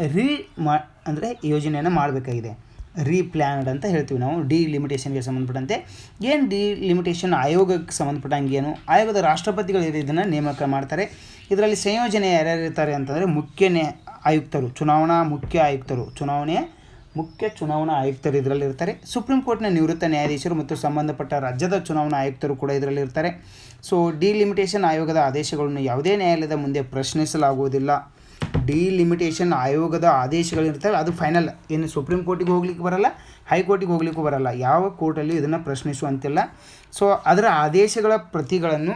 ರೀ, ಮಾ, ಅಂದರೆ ಯೋಜನೆಯನ್ನು ಮಾಡಬೇಕಾಗಿದೆ. ರೀಪ್ಲ್ಯಾನ್ಡ್ ಅಂತ ಹೇಳ್ತೀವಿ ನಾವು. ಡಿ ಲಿಮಿಟೇಷನ್ಗೆ ಸಂಬಂಧಪಟ್ಟಂತೆ. ಏನು ಡಿ ಲಿಮಿಟೇಷನ್ ಆಯೋಗಕ್ಕೆ ಸಂಬಂಧಪಟ್ಟಂಗೆ ಏನು? ಆಯೋಗದ ರಾಷ್ಟ್ರಪತಿಗಳು ಇದನ್ನು ನೇಮಕ ಮಾಡ್ತಾರೆ? ಇದರಲ್ಲಿ ಸಂಯೋಜನೆ ಯಾರ್ಯಾರು ಇರ್ತಾರೆ ಅಂತಂದರೆ ಮುಖ್ಯ ನ್ಯಾ ಆಯುಕ್ತರು, ಚುನಾವಣಾ ಮುಖ್ಯ ಆಯುಕ್ತರು. ಚುನಾವಣೆಯ ಮುಖ್ಯ ಚುನಾವಣಾ ಆಯುಕ್ತರು ಇದರಲ್ಲಿ ಇರ್ತಾರೆ. ಸುಪ್ರೀಂ ಕೋರ್ಟ್ನ ನಿವೃತ್ತ ನ್ಯಾಯಾಧೀಶರು ಮತ್ತು ಸಂಬಂಧಪಟ್ಟ ರಾಜ್ಯದ ಚುನಾವಣಾ ಆಯುಕ್ತರು ಕೂಡ ಇದರಲ್ಲಿ ಇರ್ತಾರೆ. ಸೊ ಡಿಲಿಮಿಟೇಷನ್ ಆಯೋಗದ ಆದೇಶಗಳನ್ನು ಯಾವುದೇ ನ್ಯಾಯಾಲಯದ ಮುಂದೆ ಪ್ರಶ್ನಿಸಲಾಗುವುದಿಲ್ಲ. ಡಿಲಿಮಿಟೇಷನ್ ಆಯೋಗದ ಆದೇಶಗಳಿರ್ತವೆ ಅದು ಫೈನಲ್ ಏನು ಸುಪ್ರೀಂ ಕೋರ್ಟಿಗೆ ಹೋಗ್ಲಿಕ್ಕೆ ಬರಲ್ಲ ಹೈಕೋರ್ಟಿಗೆ ಹೋಗ್ಲಿಕ್ಕೂ ಬರಲ್ಲ. ಯಾವ ಕೋರ್ಟಲ್ಲಿ ಇದನ್ನು ಪ್ರಶ್ನಿಸುವಂತಿಲ್ಲ ಸೊ ಅದರ ಆದೇಶಗಳ ಪ್ರತಿಗಳನ್ನು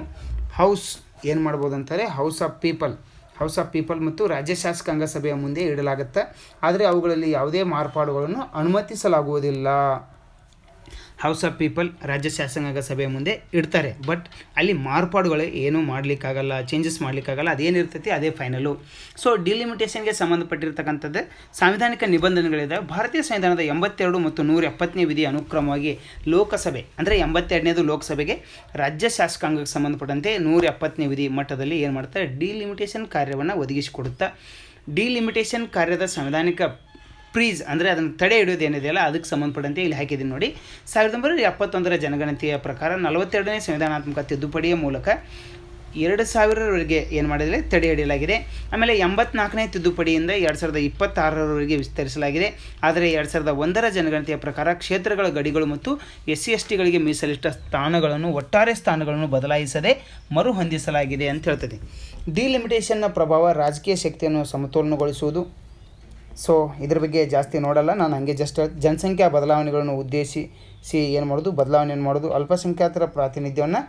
ಹೌಸ್ ಏನು ಮಾಡ್ಬೋದು ಅಂತಾರೆ house of people house of people ಮತ್ತು ರಾಜ್ಯ ಶಾಸಕಾಂಗ ಸಭೆಯ ಮುಂದೆ ಇಡಲಾಗುತ್ತೆ, ಆದರೆ ಅವುಗಳಲ್ಲಿ ಯಾವುದೇ ಮಾರ್ಪಾಡುಗಳನ್ನು ಅನುಮತಿಸಲಾಗುವುದಿಲ್ಲ. ಹೌಸ್ ಆಫ್ ಪೀಪಲ್ ರಾಜ್ಯ ಶಾಸಕಾಂಗ ಸಭೆಯ ಮುಂದೆ ಇಡ್ತಾರೆ. ಬಟ್ ಅಲ್ಲಿ ಮಾರ್ಪಾಡುಗಳು ಏನೂ ಮಾಡಲಿಕ್ಕಾಗಲ್ಲ ಚೇಂಜಸ್ ಮಾಡಲಿಕ್ಕಾಗಲ್ಲ, ಅದೇನಿರ್ತೈತಿ ಅದೇ ಫೈನಲು ಸೊ ಡಿಲಿಮಿಟೇಷನ್ಗೆ ಸಂಬಂಧಪಟ್ಟಿರ್ತಕ್ಕಂಥದ್ದು ಸಾಂವಿಧಾನಿಕ ನಿಬಂಧನೆಗಳಿದ್ದಾವೆ ಭಾರತೀಯ ಸಂವಿಧಾನದ ಎಂಬತ್ತೆರಡು ಮತ್ತು ನೂರ ಎಪ್ಪತ್ತನೇ ವಿಧಿ ಅನುಕ್ರಮವಾಗಿ ಲೋಕಸಭೆ, ಅಂದರೆ ಎಂಬತ್ತೆರಡನೇದು ಲೋಕಸಭೆಗೆ ರಾಜ್ಯ ಶಾಸಕಾಂಗಕ್ಕೆ ಸಂಬಂಧಪಟ್ಟಂತೆ ನೂರ ಎಪ್ಪತ್ತನೇ ವಿಧಿ ಮಟ್ಟದಲ್ಲಿ ಏನು ಮಾಡ್ತಾರೆ? ಡಿಲಿಮಿಟೇಷನ್ ಕಾರ್ಯವನ್ನು ಒದಗಿಸಿಕೊಡುತ್ತಾ ಡಿಲಿಮಿಟೇಷನ್ ಕಾರ್ಯದ ಸಂವಿಧಾನಿಕ ಪ್ರೀಸ್ ಅಂದರೆ ಅದನ್ನು ತಡೆ ಹಿಡಿಯೋದು ಏನಿದೆಯಲ್ಲ, ಅದಕ್ಕೆ ಸಂಬಂಧಪಟ್ಟಂತೆ ಇಲ್ಲಿ ಹಾಕಿದ್ದೀನಿ ನೋಡಿ. ಸಾವಿರದ ಒಂಬೈನೂರ ಎಪ್ಪತ್ತೊಂದರ ಜನಗಣತಿಯ ಪ್ರಕಾರ ನಲವತ್ತೆರಡನೇ ಸಂವಿಧಾನಾತ್ಮಕ ತಿದ್ದುಪಡಿಯ ಮೂಲಕ ಎರಡು ಸಾವಿರವರೆಗೆ ಏನು ಮಾಡಿದರೆ ತಡೆ ಹಿಡಿಯಲಾಗಿದೆ. ಆಮೇಲೆ ಎಂಬತ್ನಾಲ್ಕನೇ ತಿದ್ದುಪಡಿಯಿಂದ ಎರಡು ಸಾವಿರದ ಇಪ್ಪತ್ತಾರರವರೆಗೆ ವಿಸ್ತರಿಸಲಾಗಿದೆ. ಆದರೆ ಎರಡು ಸಾವಿರದ ಒಂದರ ಜನಗಣತಿಯ ಪ್ರಕಾರ ಕ್ಷೇತ್ರಗಳ ಗಡಿಗಳು ಮತ್ತು ಎಸ್ ಸಿ ಎಸ್ ಟಿಗಳಿಗೆ ಮೀಸಲಿಟ್ಟ ಸ್ಥಾನಗಳನ್ನು ಒಟ್ಟಾರೆ ಸ್ಥಾನಗಳನ್ನು ಬದಲಾಯಿಸದೆ ಮರುಹೊಂದಿಸಲಾಗಿದೆ ಅಂತ ಹೇಳ್ತದೆ. ಡಿಲಿಮಿಟೇಷನ್ನ ಪ್ರಭಾವ ರಾಜಕೀಯ ಶಕ್ತಿಯನ್ನು ಸಮತೋಲನಗೊಳಿಸುವುದು ಸೊ ಇದ್ರ ಬಗ್ಗೆ ಜಾಸ್ತಿ ನೋಡಲ್ಲ. ನಾನು ಹಂಗೆ ಜಸ್ಟ್ ಜನಸಂಖ್ಯಾ ಬದಲಾವಣೆಗಳನ್ನು ಉದ್ದೇಶಿಸಿ ಏನು ಮಾಡೋದು? ಬದಲಾವಣೆಯನ್ನು ಮಾಡೋದು ಅಲ್ಪಸಂಖ್ಯಾತರ ಪ್ರಾತಿನಿಧ್ಯವನ್ನು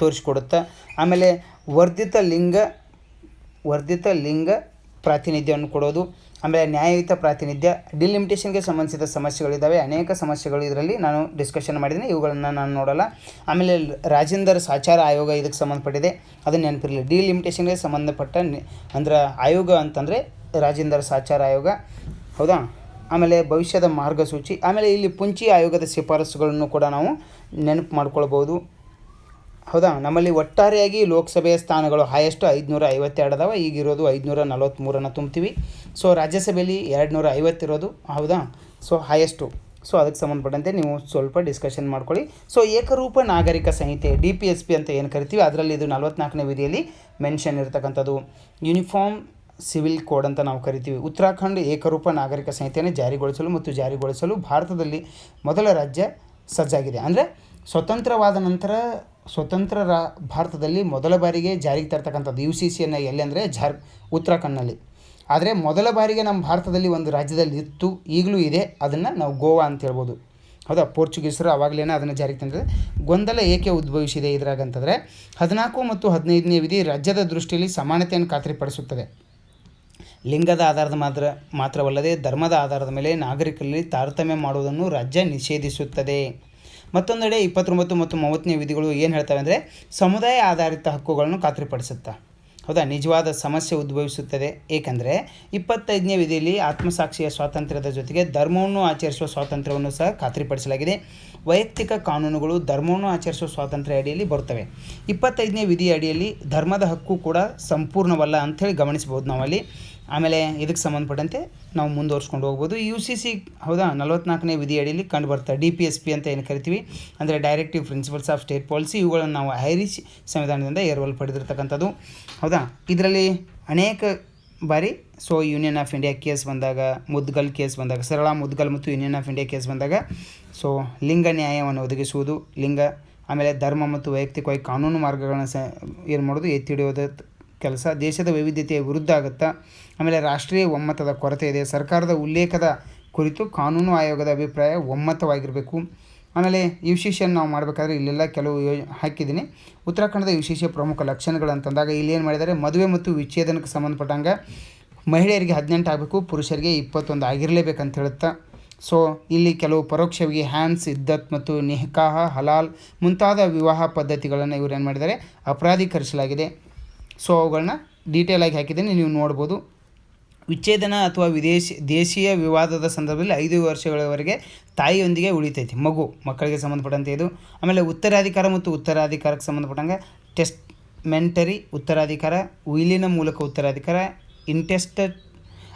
ತೋರಿಸ್ಕೊಡುತ್ತೆ, ಆಮೇಲೆ ವರ್ಧಿತ ಲಿಂಗ ವರ್ಧಿತ ಲಿಂಗ ಪ್ರಾತಿನಿಧ್ಯವನ್ನು ಕೊಡೋದು, ಆಮೇಲೆ ನ್ಯಾಯಯುತ ಪ್ರಾತಿನಿಧ್ಯ ಡಿಲಿಮಿಟೇಷನ್ಗೆ ಸಂಬಂಧಿಸಿದ ಸಮಸ್ಯೆಗಳಿದ್ದಾವೆ ಅನೇಕ ಸಮಸ್ಯೆಗಳು ಇದರಲ್ಲಿ ನಾನು ಡಿಸ್ಕಷನ್ ಮಾಡಿದ್ದೀನಿ, ಇವುಗಳನ್ನು ನಾನು ನೋಡಲ್ಲ. ಆಮೇಲೆ ರಾಜೇಂದರ್ ಸಾಚಾರ ಆಯೋಗ ಇದಕ್ಕೆ ಸಂಬಂಧಪಟ್ಟಿದೆ ಅದನ್ನು ನೆನಪಿರಲಿ. ಡಿಲಿಮಿಟೇಷನ್ಗೆ ಸಂಬಂಧಪಟ್ಟ ಅಂದರೆ ಅಂದ್ರೆ ಆಯೋಗ ಅಂತಂದರೆ ರಾಜೇಂದರ್ ಸಾಚಾರ ಆಯೋಗ. ಹೌದಾ? ಆಮೇಲೆ ಭವಿಷ್ಯದ ಮಾರ್ಗಸೂಚಿ. ಆಮೇಲೆ ಇಲ್ಲಿ ಪುಂಚಿ ಆಯೋಗದ ಶಿಫಾರಸುಗಳನ್ನು ಕೂಡ ನಾವು ನೆನಪು ಮಾಡ್ಕೊಳ್ಬೋದು ಹೌದಾ? ನಮ್ಮಲ್ಲಿ ಒಟ್ಟಾರೆಯಾಗಿ ಲೋಕಸಭೆಯ ಸ್ಥಾನಗಳು ಹೈಯೆಸ್ಟ್ ಐದುನೂರ ಐವತ್ತೆರಡು ಅದಾವೆ. ಈಗಿರೋದು ಐದುನೂರ ನಲವತ್ತ್ಮೂರನ್ನು ತುಂಬ್ತೀವಿ. ಸೊ ರಾಜ್ಯಸಭೆಯಲ್ಲಿ ಎರಡು ನೂರ ಐವತ್ತಿರೋದು ಹೌದಾ? ಸೊ ಹೈಯೆಸ್ಟು ಸೊ ಅದಕ್ಕೆ ಸಂಬಂಧಪಟ್ಟಂತೆ ನೀವು ಸ್ವಲ್ಪ ಡಿಸ್ಕಷನ್ ಮಾಡ್ಕೊಳ್ಳಿ. ಸೊ ಏಕರೂಪ ನಾಗರಿಕ ಸಂಹಿತೆ ಡಿ ಪಿ ಎಸ್ ಪಿ ಅಂತ ಏನು ಕರಿತೀವಿ, ಅದರಲ್ಲಿ ಇದು ನಲವತ್ನಾಲ್ಕನೇ ವಿಧಿಯಲ್ಲಿ ಮೆನ್ಷನ್ ಇರತಕ್ಕಂಥದ್ದು. ಯೂನಿಫಾರ್ಮ್ ಸಿವಿಲ್ ಕೋಡ್ ಅಂತ ನಾವು ಕರಿತೀವಿ. ಉತ್ತರಾಖಂಡ್ ಏಕರೂಪ ನಾಗರಿಕ ಸಂಹಿತೆಯನ್ನು ಜಾರಿಗೊಳಿಸಲು ಮತ್ತು ಜಾರಿಗೊಳಿಸಲು ಭಾರತದಲ್ಲಿ ಮೊದಲ ರಾಜ್ಯ ಸಜ್ಜಾಗಿದೆ. ಅಂದರೆ ಸ್ವತಂತ್ರವಾದ ನಂತರ ಸ್ವತಂತ್ರ ರಾ ಭಾರತದಲ್ಲಿ ಮೊದಲ ಬಾರಿಗೆ ಜಾರಿಗೆ ತರ್ತಕ್ಕಂಥದ್ದು ಯು ಸಿ ಎಲ್ಲಿ ಅಂದರೆ ಜಾರ್ ಉತ್ತರಾಖಂಡ್ನಲ್ಲಿ. ಆದರೆ ಮೊದಲ ಬಾರಿಗೆ ನಮ್ಮ ಭಾರತದಲ್ಲಿ ಒಂದು ರಾಜ್ಯದಲ್ಲಿ ಇತ್ತು, ಈಗಲೂ ಇದೆ, ಅದನ್ನು ನಾವು ಗೋವಾ ಅಂತ ಹೇಳ್ಬೋದು. ಹೌದಾ? ಪೋರ್ಚುಗೀಸರು ಆವಾಗಲೇ ಅದನ್ನು ಜಾರಿಗೆ ತಂದರೆ ಗೊಂದಲ ಏಕೆ ಉದ್ಭವಿಸಿದೆ ಇದ್ರಾಗ ಅಂತಂದರೆ, ಹದಿನಾಲ್ಕು ಮತ್ತು ಹದಿನೈದನೇ ವಿಧಿ ರಾಜ್ಯದ ದೃಷ್ಟಿಯಲ್ಲಿ ಸಮಾನತೆಯನ್ನು ಖಾತ್ರಿಪಡಿಸುತ್ತದೆ. ಲಿಂಗದ ಆಧಾರದ ಮಾತ್ರ, ಮಾತ್ರವಲ್ಲದೆ ಧರ್ಮದ ಆಧಾರದ ಮೇಲೆ ನಾಗರಿಕರಲ್ಲಿ ತಾರತಮ್ಯ ಮಾಡುವುದನ್ನು ರಾಜ್ಯ ನಿಷೇಧಿಸುತ್ತದೆ. ಮತ್ತೊಂದೆಡೆ ಇಪ್ಪತ್ತೊಂಬತ್ತು ಮತ್ತು ಮೂವತ್ತನೇ ವಿಧಿಗಳು ಏನು ಹೇಳ್ತವೆ ಅಂದರೆ, ಸಮುದಾಯ ಆಧಾರಿತ ಹಕ್ಕುಗಳನ್ನು ಖಾತ್ರಿಪಡಿಸುತ್ತಾ. ಹೌದಾ? ನಿಜವಾದ ಸಮಸ್ಯೆ ಉದ್ಭವಿಸುತ್ತದೆ. ಏಕೆಂದರೆ, ಇಪ್ಪತ್ತೈದನೇ ವಿಧಿಯಲ್ಲಿ ಆತ್ಮಸಾಕ್ಷಿಯ ಸ್ವಾತಂತ್ರ್ಯದ ಜೊತೆಗೆ ಧರ್ಮವನ್ನು ಆಚರಿಸುವ ಸ್ವಾತಂತ್ರ್ಯವನ್ನು ಸಹ ಖಾತ್ರಿಪಡಿಸಲಾಗಿದೆ. ವೈಯಕ್ತಿಕ ಕಾನೂನುಗಳು ಧರ್ಮವನ್ನು ಆಚರಿಸುವ ಸ್ವಾತಂತ್ರ್ಯ ಅಡಿಯಲ್ಲಿ ಬರುತ್ತವೆ. ಇಪ್ಪತ್ತೈದನೇ ವಿಧಿ ಅಡಿಯಲ್ಲಿ ಧರ್ಮದ ಹಕ್ಕು ಕೂಡ ಸಂಪೂರ್ಣವಲ್ಲ ಅಂಥೇಳಿ ಗಮನಿಸಬಹುದು ನಾವಲ್ಲಿ. ಆಮೇಲೆ ಇದಕ್ಕೆ ಸಂಬಂಧಪಟ್ಟಂತೆ ನಾವು ಮುಂದುವರ್ಸ್ಕೊಂಡು ಹೋಗ್ಬೋದು. ಯು ಸಿ ಸಿ ಹೌದಾ? ನಲವತ್ನಾಲ್ಕನೇ ವಿಧಿ ಅಡಿಯಲ್ಲಿ ಕಂಡು ಬರ್ತಾ ಡಿ ಪಿ ಎಸ್ ಪಿ ಅಂತ ಏನು ಕರಿತೀವಿ? ಅಂದರೆ directive principles of state policy ಇವುಗಳನ್ನು ನಾವು ಐರಿಷ್ ಸಂವಿಧಾನದಿಂದ ಏರ್ವಲ್ ಪಡೆದಿರ್ತಕ್ಕಂಥದ್ದು ಹೌದಾ? ಇದರಲ್ಲಿ ಅನೇಕ ಬಾರಿ so union of India case ಬಂದಾಗ, ಮುದ್ಗಲ್ ಕೇಸ್ ಬಂದಾಗ, ಸರಳ ಮುದ್ಗಲ್ ಮತ್ತು ಯೂನಿಯನ್ ಆಫ್ ಇಂಡಿಯಾ ಕೇಸ್ ಬಂದಾಗ ಸೊ ಲಿಂಗ ನ್ಯಾಯವನ್ನು ಒದಗಿಸುವುದು, ಲಿಂಗ, ಆಮೇಲೆ ಧರ್ಮ ಮತ್ತು ವೈಯಕ್ತಿಕವಾಗಿ ಕಾನೂನು ಮಾರ್ಗಗಳನ್ನು ಸ ಏನು ಮಾಡೋದು ಎತ್ತಿ ಹಿಡಿಯೋದು ಕೆಲಸ, ದೇಶದ ವೈವಿಧ್ಯತೆಯ ವಿರುದ್ಧ ಆಗುತ್ತಾ ಆಮೇಲೆ ರಾಷ್ಟ್ರೀಯ ಒಮ್ಮತದ ಕೊರತೆ ಇದೆ. ಸರ್ಕಾರದ ಉಲ್ಲೇಖದ ಕುರಿತು ಕಾನೂನು ಆಯೋಗದ ಅಭಿಪ್ರಾಯ ಒಮ್ಮತವಾಗಿರಬೇಕು. ಆಮೇಲೆ ಯುಶಿಷನ್ ನಾವು ಮಾಡಬೇಕಾದ್ರೆ ಇಲ್ಲೆಲ್ಲ ಕೆಲವು ಯೋ, ಹಾಕಿದ್ದೀನಿ. ಉತ್ತರಾಖಂಡದ ವಿಶೇಷ ಪ್ರಮುಖ ಲಕ್ಷಣಗಳು ಅಂತಂದಾಗ ಇಲ್ಲಿ ಏನು ಮಾಡಿದ್ದಾರೆ? ಮದುವೆ ಮತ್ತು ವಿಚ್ಛೇದನಕ್ಕೆ ಸಂಬಂಧಪಟ್ಟಂಗೆ ಮಹಿಳೆಯರಿಗೆ ಹದಿನೆಂಟು ಆಗಬೇಕು, ಪುರುಷರಿಗೆ ಇಪ್ಪತ್ತೊಂದು ಆಗಿರಲೇಬೇಕಂತ ಹೇಳುತ್ತಾ. ಸೊ, ಇಲ್ಲಿ ಕೆಲವು ಪರೋಕ್ಷವಾಗಿ ಹ್ಯಾನ್ಸ್, ಇದ್ದತ್ ಮತ್ತು ನಿಹ್ಕಾಹ, ಹಲಾಲ್ ಮುಂತಾದ ವಿವಾಹ ಪದ್ಧತಿಗಳನ್ನು ಇವರು ಏನು ಮಾಡಿದ್ದಾರೆ? ಅಪರಾಧೀಕರಿಸಲಾಗಿದೆ. ಸೊ, ಅವುಗಳನ್ನ ಡೀಟೇಲಾಗಿ ಹಾಕಿದ್ದೀನಿ, ನೀವು ನೋಡ್ಬೋದು. ವಿಚ್ಛೇದನ ಅಥವಾ ವಿದೇಶಿ, ದೇಶೀಯ ವಿವಾದದ ಸಂದರ್ಭದಲ್ಲಿ ಐದು ವರ್ಷಗಳವರೆಗೆ ತಾಯಿಯೊಂದಿಗೆ ಉಳಿತೈತಿ. ಮಗು ಮಕ್ಕಳಿಗೆ ಸಂಬಂಧಪಟ್ಟಂತೆ ಇದು. ಆಮೇಲೆ ಉತ್ತರಾಧಿಕಾರ ಮತ್ತು ಉತ್ತರಾಧಿಕಾರಕ್ಕೆ ಸಂಬಂಧಪಟ್ಟಂಗೆ ಟೆಸ್ಟ್ಮೆಂಟರಿ ಉತ್ತರಾಧಿಕಾರ, ಉಯಿಲಿನ ಮೂಲಕ ಉತ್ತರಾಧಿಕಾರ, ಇಂಟೆಸ್ಟೆಡ್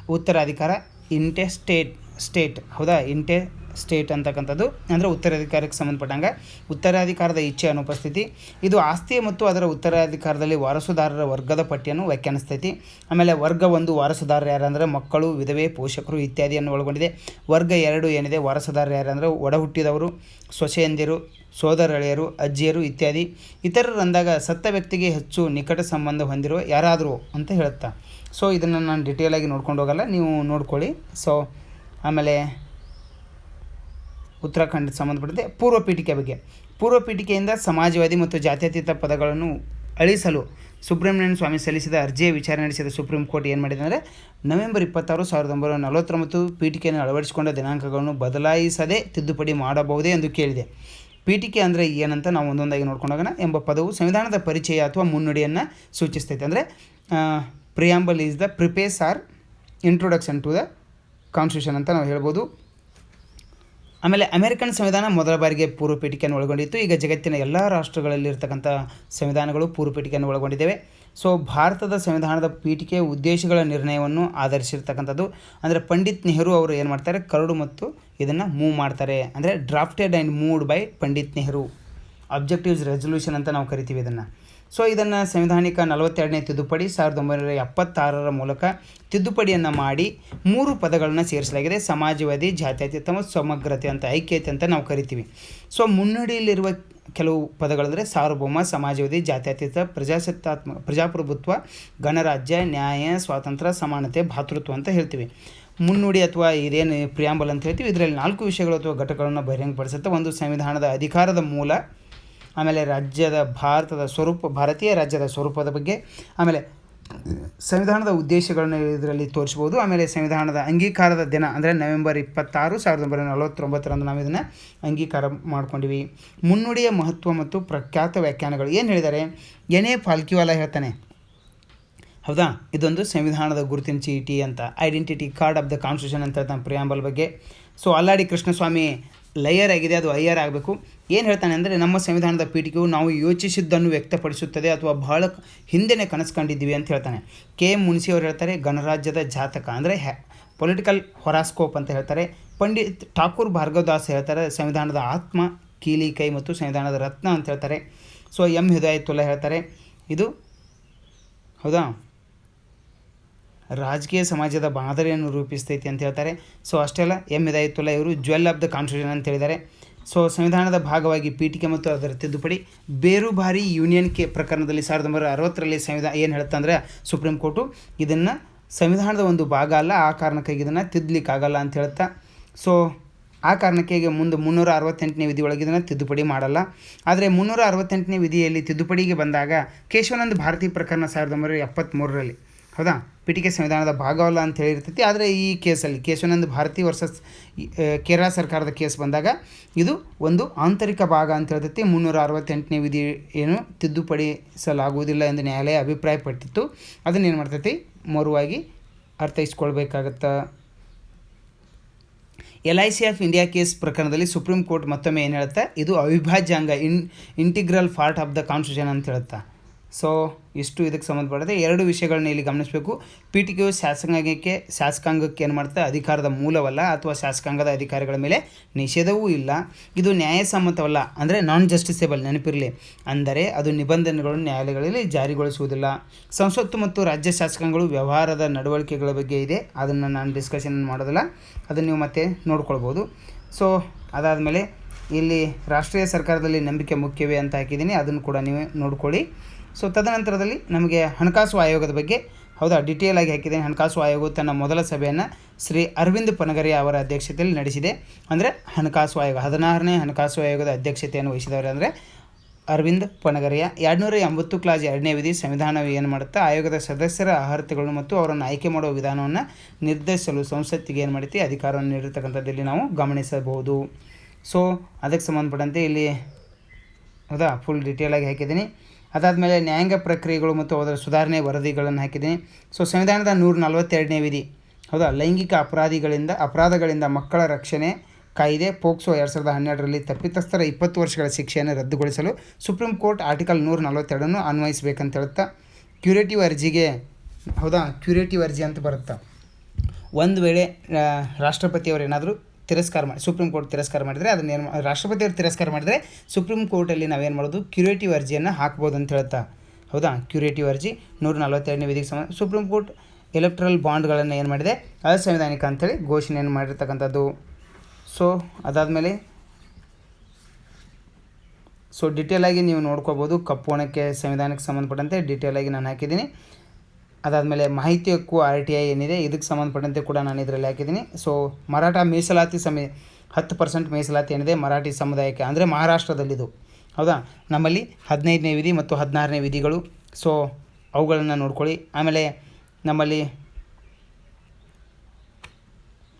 ಉತ್ತರಾಧಿಕಾರ, ಇಂಟೆಸ್ಟೇಟ್, ಸ್ಟೇಟ್. ಹೌದಾ? ಇಂಟೆ ಸ್ಟೇಟ್ ಅಂತಕ್ಕಂಥದ್ದು, ಅಂದರೆ ಉತ್ತರಾಧಿಕಾರಕ್ಕೆ ಸಂಬಂಧಪಟ್ಟಂಗೆ. ಉತ್ತರಾಧಿಕಾರದ ಇಚ್ಛೆ ಅನುಪಸ್ಥಿತಿ ಇದು ಆಸ್ತಿ ಮತ್ತು ಅದರ ಉತ್ತರಾಧಿಕಾರದಲ್ಲಿ ವಾರಸುದಾರರ ವರ್ಗದ ಪಟ್ಟಿಯನ್ನು ವ್ಯಾಖ್ಯಾನಿಸ್ತೈತಿ. ಆಮೇಲೆ ವರ್ಗ ಒಂದು ವಾರಸುದಾರರು ಯಾರಂದರೆ, ಮಕ್ಕಳು, ವಿಧವೆ, ಪೋಷಕರು ಇತ್ಯಾದಿಯನ್ನು ಒಳಗೊಂಡಿದೆ. ವರ್ಗ ಎರಡು ಏನಿದೆ, ವಾರಸುದಾರರು ಯಾರಂದರೆ ಒಡ ಹುಟ್ಟಿದವರು ಸೊಸೆಯಂದಿರು ಸೋದರಳೆಯರು, ಅಜ್ಜಿಯರು ಇತ್ಯಾದಿ. ಇತರರಂದಾಗ ಸತ್ತ ವ್ಯಕ್ತಿಗೆ ಹೆಚ್ಚು ನಿಕಟ ಸಂಬಂಧ ಹೊಂದಿರುವ ಯಾರಾದರೂ ಅಂತ ಹೇಳುತ್ತಾ. ಸೊ ಇದನ್ನು ನಾನು ಡಿಟೇಲಾಗಿ ನೋಡ್ಕೊಂಡು ಹೋಗಲ್ಲ, ನೀವು ನೋಡ್ಕೊಳ್ಳಿ. ಸೊ ಆಮೇಲೆ ಉತ್ತರಾಖಂಡ್ ಸಂಬಂಧಪಟ್ಟಂತೆ ಪೂರ್ವ ಪೀಠಿಕೆ ಬಗ್ಗೆ. ಪೂರ್ವ ಪೀಠಿಕೆಯಿಂದ ಸಮಾಜವಾದಿ ಮತ್ತು ಜಾತ್ಯತೀತ ಪದಗಳನ್ನು ಅಳಿಸಲು ಸುಬ್ರಹ್ಮಣ್ಯನ ಸ್ವಾಮಿ ಸಲ್ಲಿಸಿದ ಅರ್ಜಿಯ ವಿಚಾರಣೆ ನಡೆಸಿದ ಸುಪ್ರೀಂ ಕೋರ್ಟ್ ಏನು ಮಾಡಿದೆ ಅಂದರೆ ನವೆಂಬರ್ ಇಪ್ಪತ್ತಾರು ಸಾವಿರದ ಒಂಬೈನೂರ ನಲವತ್ತೊಂಬತ್ತು ಪೀಠಿಕೆಯನ್ನು ಅಳವಡಿಸಿಕೊಂಡ ದಿನಾಂಕಗಳನ್ನು ಬದಲಾಯಿಸದೆ ತಿದ್ದುಪಡಿ ಮಾಡಬಹುದೇ ಎಂದು ಕೇಳಿದೆ. ಪೀಠಿಕೆ ಅಂದರೆ ಏನಂತ ನಾವು ಒಂದೊಂದಾಗಿ ನೋಡ್ಕೊಂಡೋಗೋಣ ಎಂಬ ಪದವು ಸಂವಿಧಾನದ ಪರಿಚಯ ಅಥವಾ ಮುನ್ನುಡಿಯನ್ನು ಸೂಚಿಸ್ತೈತೆ. ಅಂದರೆ preamble is the preface or introduction to the constitution ಅಂತ ನಾವು ಹೇಳ್ಬೋದು. ಆಮೇಲೆ ಅಮೆರಿಕನ್ ಸಂವಿಧಾನ ಮೊದಲ ಬಾರಿಗೆ ಪೂರ್ವ ಪೀಠಿಕೆಯನ್ನು ಒಳಗೊಂಡಿತ್ತು. ಈಗ ಜಗತ್ತಿನ ಎಲ್ಲ ರಾಷ್ಟ್ರಗಳಲ್ಲಿ ಇರತಕ್ಕಂಥ ಸಂವಿಧಾನಗಳು ಪೂರ್ವ ಪೀಠಿಕೆಯನ್ನು ಒಳಗೊಂಡಿದ್ದೇವೆ. ಸೊ ಭಾರತದ ಸಂವಿಧಾನದ ಪೀಠಿಕೆಯ ಉದ್ದೇಶಗಳ ನಿರ್ಣಯವನ್ನು ಆಧರಿಸಿರ್ತಕ್ಕಂಥದ್ದು. ಅಂದರೆ ಪಂಡಿತ್ ನೆಹರು ಅವರು ಏನು ಮಾಡ್ತಾರೆ? ಕರಡು ಮತ್ತು ಇದನ್ನು ಮೂವ್ ಮಾಡ್ತಾರೆ. ಅಂದರೆ drafted and moved by Pandit Nehru. Objectives resolution ಅಂತ ನಾವು ಕರಿತೀವಿ ಇದನ್ನು. ಸೊ ಇದನ್ನು ಸಂವಿಧಾನಿಕ ನಲವತ್ತೆರಡನೇ ತಿದ್ದುಪಡಿ ಸಾವಿರದ ಒಂಬೈನೂರ ಎಪ್ಪತ್ತಾರರ ಮೂಲಕ ತಿದ್ದುಪಡಿಯನ್ನು ಮಾಡಿ ಮೂರು ಪದಗಳನ್ನು ಸೇರಿಸಲಾಗಿದೆ. ಸಮಾಜವಾದಿ, ಜಾತ್ಯತೀತ ಸಮಗ್ರತೆ ಅಂತ, ಐಕ್ಯತೆ ಅಂತ ನಾವು ಕರಿತೀವಿ. ಸೊ ಮುನ್ನಡಿಯಲ್ಲಿರುವ ಕೆಲವು ಪದಗಳಂದರೆ ಸಾರ್ವಭೌಮ, ಸಮಾಜವಾದಿ, ಜಾತ್ಯತೀತ, ಪ್ರಜಾಸತ್ತಾತ್ಮ, ಪ್ರಜಾಪ್ರಭುತ್ವ, ಗಣರಾಜ್ಯ, ನ್ಯಾಯ, ಸ್ವಾತಂತ್ರ್ಯ, ಸಮಾನತೆ, ಭಾತೃತ್ವ ಅಂತ ಹೇಳ್ತೀವಿ. ಮುನ್ನುಡಿ ಅಥವಾ ಇದೇನು ಪ್ರಿಯಾಂಬಲ್ ಅಂತ ಹೇಳ್ತೀವಿ. ಇದರಲ್ಲಿ ನಾಲ್ಕು ವಿಷಯಗಳು ಅಥವಾ ಘಟಕಗಳನ್ನು ಬಹಿರಂಗಪಡಿಸುತ್ತೆ. ಒಂದು ಸಂವಿಧಾನದ ಅಧಿಕಾರದ ಮೂಲ ಆಮೇಲೆ ರಾಜ್ಯದ ಭಾರತದ ಸ್ವರೂಪ, ಭಾರತೀಯ ರಾಜ್ಯದ ಸ್ವರೂಪದ ಬಗ್ಗೆ, ಆಮೇಲೆ ಸಂವಿಧಾನದ ಉದ್ದೇಶಗಳನ್ನು ಇದರಲ್ಲಿ ತೋರಿಸ್ಬೋದು. ಆಮೇಲೆ ಸಂವಿಧಾನದ ಅಂಗೀಕಾರದ ದಿನ ಅಂದರೆ ನವೆಂಬರ್ ಇಪ್ಪತ್ತಾರು, ಸಾವಿರದ ಒಂಬೈನೂರ ನಲವತ್ತೊಂಬತ್ತರಂದು ನಾವು ಇದನ್ನು ಅಂಗೀಕಾರ ಮಾಡ್ಕೊಂಡಿವಿ. ಮುನ್ನುಡಿಯ ಮಹತ್ವ ಮತ್ತು ಪ್ರಖ್ಯಾತ ವ್ಯಾಖ್ಯಾನಗಳು ಏನು ಹೇಳಿದ್ದಾರೆ? ಎನೇ ಫಾಲ್ಕಿವಾಲ ಹೇಳ್ತಾನೆ. ಹೌದಾ? ಇದೊಂದು ಸಂವಿಧಾನದ ಗುರುತಿನ ಚೀಟಿ ಅಂತ, identity card of the constitution ಅಂತ ಹೇಳ್ತಾನೆ ಪ್ರಿಯಾಂಬಲ್ ಬಗ್ಗೆ. ಸೊ, ಅಲ್ಲಾಡಿ ಕೃಷ್ಣಸ್ವಾಮಿ ಲಯರ್ ಆಗಿದೆ, ಅದು ಐಯರ್ ಆಗಬೇಕು. ಏನು ಹೇಳ್ತಾನೆ ಅಂದರೆ, ನಮ್ಮ ಸಂವಿಧಾನದ ಪೀಠಿಕೆಯು ನಾವು ಯೋಚಿಸಿದ್ದನ್ನು ವ್ಯಕ್ತಪಡಿಸುತ್ತದೆ ಅಥವಾ ಬಹಳ ಹಿಂದೆನೇ ಕನಸು ಕಂಡಿದ್ದೀವಿ ಅಂತ ಹೇಳ್ತಾನೆ. ಕೆ ಎಂ ಮುನ್ಸಿ ಅವರು ಹೇಳ್ತಾರೆ, ಗಣರಾಜ್ಯದ ಜಾತಕ ಅಂದರೆ ಹ್ಯಾ ಪೊಲಿಟಿಕಲ್ ಹೊರಾಸ್ಕೋಪ್ ಅಂತ ಹೇಳ್ತಾರೆ. ಪಂಡಿತ್ ಠಾಕೂರ್ ಭಾರ್ಗವದಾಸ್ ಹೇಳ್ತಾರೆ, ಸಂವಿಧಾನದ ಆತ್ಮ, ಕೀಲಿ ಕೈ ಮತ್ತು ಸಂವಿಧಾನದ ರತ್ನ ಅಂತ ಹೇಳ್ತಾರೆ. ಸೊ ಎಂ ಹಿದಾಯತುಲ್ಲಾ ಹೇಳ್ತಾರೆ. ಇದು ಹೌದಾ? ರಾಜಕೀಯ ಸಮಾಜದ ಮಾದರಿಯನ್ನು ರೂಪಿಸ್ತೈತಿ ಅಂತ ಹೇಳ್ತಾರೆ. ಸೊ ಅಷ್ಟೆಲ್ಲ ಎಂ ಇದಾಯಿತುಲ್ಲ ಇವರು ಜ್ವೆಲ್ ಆಫ್ ದ ಕಾನ್ಸ್ಟಿಟ್ಯೂಷನ್ ಅಂತ ಹೇಳಿದ್ದಾರೆ. ಸೊ ಸಂವಿಧಾನದ ಭಾಗವಾಗಿ ಪೀಠಿಕೆ ಮತ್ತು ಅದರ ತಿದ್ದುಪಡಿ ಬೇರುಬಾರಿ ಯೂನಿಯನ್ ಕೆ ಪ್ರಕರಣದಲ್ಲಿ ಸಾವಿರದ ಒಂಬೈನೂರ ಅರವತ್ತರಲ್ಲಿ ಸಂವಿಧಾನ ಏನು ಹೇಳುತ್ತೆ ಅಂದರೆ ಸುಪ್ರೀಂ ಕೋರ್ಟು ಇದನ್ನು ಸಂವಿಧಾನದ ಒಂದು ಭಾಗ ಅಲ್ಲ, ಆ ಕಾರಣಕ್ಕಾಗಿ ಇದನ್ನು ತಿದ್ದಲಿಕ್ಕಾಗಲ್ಲ ಅಂತ ಹೇಳ್ತಾ. ಸೊ ಆ ಕಾರಣಕ್ಕೆ ಮುಂದೆ ಮುನ್ನೂರ ಅರವತ್ತೆಂಟನೇ ವಿಧಿ ಇದನ್ನು ತಿದ್ದುಪಡಿ ಮಾಡಲ್ಲ. ಆದರೆ ಮುನ್ನೂರ ಅರವತ್ತೆಂಟನೇ ವಿಧಿಯಲ್ಲಿ ತಿದ್ದುಪಡಿಗೆ ಬಂದಾಗ ಕೇಶವಾನಂದ ಭಾರತಿ ಪ್ರಕರಣ ಸಾವಿರದ ಒಂಬೈನೂರ ಎಪ್ಪತ್ತ್ಮೂರರಲ್ಲಿ ಹೌದಾ? ಪೀಠಿಕೆ ಸಂವಿಧಾನದ ಭಾಗವಲ್ಲ ಅಂತ ಹೇಳಿರ್ತೈತಿ. ಆದರೆ ಈ ಕೇಸಲ್ಲಿ ಕೇಶವಾನಂದ ಭಾರತಿ ವರ್ಸಸ್ ಕೇರಳ ಸರ್ಕಾರದ ಕೇಸ್ ಬಂದಾಗ ಇದು ಒಂದು ಆಂತರಿಕ ಭಾಗ ಅಂತ ಹೇಳ್ತೈತಿ. ಮುನ್ನೂರ ಅರವತ್ತೆಂಟನೇ ವಿಧಿ ಏನು ತಿದ್ದುಪಡಿಸಲಾಗುವುದಿಲ್ಲ ಎಂದು ನ್ಯಾಯಾಲಯ ಅಭಿಪ್ರಾಯಪಟ್ಟಿತ್ತು. ಅದನ್ನು ಏನು ಮಾಡ್ತೈತಿ? ಮರುವಾಗಿ ಅರ್ಥೈಸ್ಕೊಳ್ಬೇಕಾಗತ್ತೆ? L I C of India case ಪ್ರಕರಣದಲ್ಲಿ ಸುಪ್ರೀಂ ಕೋರ್ಟ್ ಮತ್ತೊಮ್ಮೆ ಏನು ಹೇಳುತ್ತೆ? ಇದು ಅವಿಭಾಜ್ಯ ಅಂಗ, in, integral part of the constitution ಅಂತ ಹೇಳುತ್ತೆ? ಸೊ ಇಷ್ಟು ಇದಕ್ಕೆ ಸಂಬಂಧಪಡದೆ ಎರಡು ವಿಷಯಗಳನ್ನ ಇಲ್ಲಿ ಗಮನಿಸಬೇಕು. ಪೀಠಿಕೆಯು ಶಾಸಕಾಂಗಕ್ಕೆ ಶಾಸಕಾಂಗಕ್ಕೆ ಏನು ಮಾಡುತ್ತೆ ಅಧಿಕಾರದ ಮೂಲವಲ್ಲ ಅಥವಾ ಶಾಸಕಾಂಗದ ಅಧಿಕಾರಿಗಳ ಮೇಲೆ ನಿಷೇಧವೂ ಇಲ್ಲ. ಇದು ನ್ಯಾಯಸಮ್ಮತವಲ್ಲ ಅಂದರೆ ನಾನ್ ಜಸ್ಟಿಸೇಬಲ್ ನೆನಪಿರಲಿ. ಅಂದರೆ ಅದು ನಿಬಂಧನೆಗಳನ್ನು ನ್ಯಾಯಾಲಯಗಳಲ್ಲಿ ಜಾರಿಗೊಳಿಸುವುದಿಲ್ಲ. ಸಂಸತ್ತು ಮತ್ತು ರಾಜ್ಯ ಶಾಸಕಾಂಗಗಳು ವ್ಯವಹಾರದ ನಡವಳಿಕೆಗಳ ಬಗ್ಗೆ ಇದೆ. ಅದನ್ನು ನಾನು ಡಿಸ್ಕಷನ್ ಮಾಡೋದಿಲ್ಲ. ಅದನ್ನು ನೀವು ಮತ್ತೆ ನೋಡ್ಕೊಳ್ಬೋದು. ಸೊ ಅದಾದಮೇಲೆ ಇಲ್ಲಿ ರಾಷ್ಟ್ರೀಯ ಸರ್ಕಾರದಲ್ಲಿ ನಂಬಿಕೆ ಮುಖ್ಯವೇ ಅಂತ ಹಾಕಿದ್ದೀನಿ. ಅದನ್ನು ಕೂಡ ನೀವು ನೋಡ್ಕೊಳ್ಳಿ. ಸೊ ತದನಂತರದಲ್ಲಿ ನಮಗೆ ಹಣಕಾಸು ಆಯೋಗದ ಬಗ್ಗೆ ಹೌದಾ? ಡಿಟೇಲ್ ಆಗಿ ಹಾಕಿದ್ದೇನೆ ಹಣಕಾಸು ಆಯೋಗವು ತನ್ನ ಮೊದಲ ಸಭೆಯನ್ನು ಶ್ರೀ ಅರವಿಂದ್ ಪನಗರಿ ಅವರ ಅಧ್ಯಕ್ಷತೆಯಲ್ಲಿ ನಡೆಸಿದೆ. ಅಂದರೆ ಹಣಕಾಸು ಆಯೋಗ, ಹದಿನಾರನೇ ಹಣಕಾಸು ಆಯೋಗದ ಅಧ್ಯಕ್ಷತೆಯನ್ನು ವಹಿಸಿದವರು ಅಂದರೆ ಅರವಿಂದ್ ಪನಗರಿಯ ಎರಡುನೂರ ಎಂಬತ್ತು ಕ್ಲಾಸ್ ಎರಡನೇ ವಿಧಿ ಸಂವಿಧಾನ ಏನು ಮಾಡುತ್ತೆ? ಆಯೋಗದ ಸದಸ್ಯರ ಅರ್ಹತೆಗಳನ್ನು ಮತ್ತು ಅವರನ್ನು ಆಯ್ಕೆ ಮಾಡುವ ವಿಧಾನವನ್ನು ನಿರ್ಧರಿಸಲು ಸಂಸತ್ತಿಗೆ ಏನು ಮಾಡುತ್ತೆ ಅಧಿಕಾರವನ್ನು ನೀಡಿರ್ತಕ್ಕಂಥದ್ದಲ್ಲಿ ನಾವು ಗಮನಿಸಬಹುದು. ಸೊ ಅದಕ್ಕೆ ಸಂಬಂಧಪಟ್ಟಂತೆ ಇಲ್ಲಿ ಹೌದಾ? ಫುಲ್ ಡೀಟೇಲಾಗಿ ಹಾಕಿದ್ದೀನಿ. ಅದಾದಮೇಲೆ ನ್ಯಾಯಾಂಗ ಪ್ರಕ್ರಿಯೆಗಳು ಮತ್ತು ಅದರ ಸುಧಾರಣೆ ವರದಿಗಳನ್ನು ಹಾಕಿದ್ದೀನಿ. ಸೊ ಸಂವಿಧಾನದ ನೂರ ನಲವತ್ತೆರಡನೇ ವಿಧಿ. ಹೌದಾ? ಲೈಂಗಿಕ ಅಪರಾಧಿಗಳಿಂದ, ಅಪರಾಧಗಳಿಂದ ಮಕ್ಕಳ ರಕ್ಷಣೆ ಕಾಯಿದೆ ಪೋಕ್ಸೋ ಎರಡು ಸಾವಿರದ ಹನ್ನೆರಡರಲ್ಲಿ ತಪ್ಪಿತಸ್ಥರ ಇಪ್ಪತ್ತು ವರ್ಷಗಳ ಶಿಕ್ಷೆಯನ್ನು ರದ್ದುಗೊಳಿಸಲು ಸುಪ್ರೀಂ ಕೋರ್ಟ್ ಆರ್ಟಿಕಲ್ ನೂರ ನಲವತ್ತೆರಡನ್ನು ಅನ್ವಯಿಸಬೇಕಂತ ಹೇಳುತ್ತಾ? ಕ್ಯೂರೇಟಿವ್ ಅರ್ಜಿಗೆ, ಹೌದಾ? ಕ್ಯೂರೇಟಿವ್ ಅರ್ಜಿ ಅಂತ ಬರುತ್ತಾ? ಒಂದು ವೇಳೆ ರಾಷ್ಟ್ರಪತಿಯವರು ಏನಾದರೂ ತಿರಸ್ಕಾರ ಮಾಡಿ, ಸುಪ್ರೀಂ ಕೋರ್ಟ್ ತಿರಸ್ಕಾರ ಮಾಡಿದರೆ ಅದನ್ನ ಏನು ರಾಷ್ಟ್ರಪತಿಯವರು ತಿರಸ್ಕಾರ ಮಾಡಿದರೆ ಸುಪ್ರೀಂ ಕೋರ್ಟಲ್ಲಿ ನಾವೇನು ಮಾಡೋದು? ಕ್ಯೂರೇಟಿವ್ ಅರ್ಜಿಯನ್ನು ಹಾಕ್ಬೋದು ಅಂತ ಹೇಳ್ತಾ. ಹೌದಾ? ಕ್ಯೂರೇಟಿವ್ ಅರ್ಜಿ, ನೂರ ನಲವತ್ತೆರಡನೇ ವಿಧಿಗೆ ಸಂಬಂಧ, ಸುಪ್ರೀಂ ಕೋರ್ಟ್ ಎಲೆಕ್ಟ್ರಲ್ ಬಾಂಡ್ಗಳನ್ನು ಏನು ಮಾಡಿದೆ? ಅಸಂವಿಧಾನಿಕ ಅಂತೇಳಿ ಘೋಷಣೆಯನ್ನು ಮಾಡಿರ್ತಕ್ಕಂಥದ್ದು? ಸೊ ಅದಾದಮೇಲೆ ಸೊ ಡಿಟೇಲಾಗಿ ನೀವು ನೋಡ್ಕೋಬೋದು, ಕಪ್ಪು ಹಣಕ್ಕೆ ಸಂವಿಧಾನಕ್ಕೆ ಸಂಬಂಧಪಟ್ಟಂತೆ ಡಿಟೇಲಾಗಿ ನಾನು ಹಾಕಿದ್ದೀನಿ. ಅದಾದಮೇಲೆ ಮಾಹಿತಿ ಹಕ್ಕು ಆರ್ ಟಿ ಐ ಏನಿದೆ, ಇದಕ್ಕೆ ಸಂಬಂಧಪಟ್ಟಂತೆ ಕೂಡ ನಾನು ಇದರಲ್ಲಿ ಹಾಕಿದ್ದೀನಿ. ಸೊ ಮರಾಠ ಮೀಸಲಾತಿ ಸಮಿ ಹತ್ತು ಪರ್ಸೆಂಟ್ ಮೀಸಲಾತಿ ಏನಿದೆ ಮರಾಠಿ ಸಮುದಾಯಕ್ಕೆ, ಅಂದರೆ ಮಹಾರಾಷ್ಟ್ರದಲ್ಲಿದು. ಹೌದಾ? ನಮ್ಮಲ್ಲಿ ಹದಿನೈದನೇ ವಿಧಿ ಮತ್ತು ಹದಿನಾರನೇ ವಿಧಿಗಳು. ಸೊ ಅವುಗಳನ್ನು ನೋಡ್ಕೊಳ್ಳಿ. ಆಮೇಲೆ ನಮ್ಮಲ್ಲಿ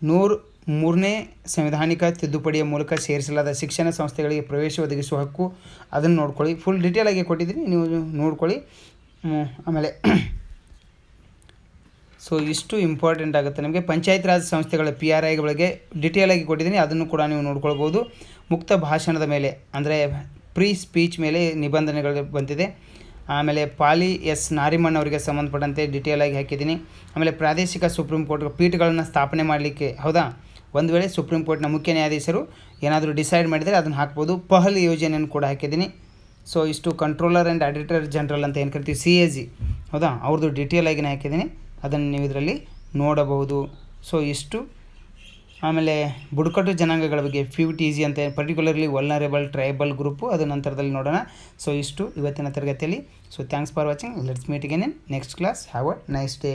ನೂರು ಮೂರನೇ ಸಂವಿಧಾನಿಕ ತಿದ್ದುಪಡಿಯ ಮೂಲಕ ಸೇರಿಸಲಾದ ಶಿಕ್ಷಣ ಸಂಸ್ಥೆಗಳಿಗೆ ಪ್ರವೇಶ ಒದಗಿಸುವ ಹಕ್ಕು, ಅದನ್ನು ನೋಡ್ಕೊಳ್ಳಿ. ಫುಲ್ ಡೀಟೇಲಾಗಿ ಕೊಟ್ಟಿದ್ದೀನಿ. ನೀವು ನೋಡ್ಕೊಳ್ಳಿ. ಆಮೇಲೆ ಸೊ ಇಷ್ಟು ಇಂಪಾರ್ಟೆಂಟ್ ಆಗುತ್ತೆ ನಮಗೆ. ಪಂಚಾಯತ್ ರಾಜ್ ಸಂಸ್ಥೆಗಳ ಪಿ ಆರ್ ಐಗಳಿಗೆ ಆಗಿ ಕೊಟ್ಟಿದ್ದೀನಿ. ಅದನ್ನು ಕೂಡ ನೀವು ನೋಡ್ಕೊಳ್ಬೋದು. ಮುಕ್ತ ಭಾಷಣದ ಮೇಲೆ, ಅಂದರೆ ಪ್ರೀ ಸ್ಪೀಚ್ ಮೇಲೆ ನಿಬಂಧನೆಗಳು ಬಂದಿದೆ. ಆಮೇಲೆ ಪಾಲಿ ಎಸ್ ನಾರಿಮನ್ ಅವರಿಗೆ ಸಂಬಂಧಪಟ್ಟಂತೆ ಡೀಟೇಲಾಗಿ ಹಾಕಿದ್ದೀನಿ. ಆಮೇಲೆ ಪ್ರಾದೇಶಿಕ ಸುಪ್ರೀಂ ಕೋರ್ಟ್ ಪೀಠಗಳನ್ನು ಸ್ಥಾಪನೆ ಮಾಡಲಿಕ್ಕೆ, ಹೌದಾ? ಒಂದು ವೇಳೆ ಸುಪ್ರೀಂ ಕೋರ್ಟ್ನ ಮುಖ್ಯ ನ್ಯಾಯಾಧೀಶರು ಏನಾದರೂ ಡಿಸೈಡ್ ಮಾಡಿದರೆ ಅದನ್ನು ಹಾಕ್ಬೋದು. ಪಹಲ್ ಯೋಜನೆಯನ್ನು ಕೂಡ ಹಾಕಿದ್ದೀನಿ. ಸೊ ಇಷ್ಟು ಕಂಟ್ರೋಲರ್ ಆ್ಯಂಡ್ ಆಡಿಟರ್ ಜನರಲ್ ಅಂತ ಏನು ಕರಿತೀವಿ? ಸಿ ಎ ಜಿ ಹೌದಾ? ಅವ್ರದ್ದು ಡಿಟೇಲ್ ಆಗಿ ಹಾಕಿದ್ದೀನಿ. ಅದನ್ನು ನೀವು ಇದರಲ್ಲಿ ನೋಡಬಹುದು. ಸೊ ಇಷ್ಟು. ಆಮೇಲೆ ಬುಡಕಟ್ಟು ಜನಾಂಗಗಳ ಬಗ್ಗೆ ಫ್ಯೂ ಟಿ ಜಿ ಅಂತ ಪರ್ಟಿಕ್ಯುಲರ್ಲಿ ವಲ್ನರೇಬಲ್ ಟ್ರೈಬಲ್ ಗ್ರೂಪು ಅದು ನಂತರದಲ್ಲಿ ನೋಡೋಣ. ಸೊ ಇಷ್ಟು ಇವತ್ತಿನ ತರಗತಿಯಲ್ಲಿ. So thanks for watching let's meet in next class have a nice day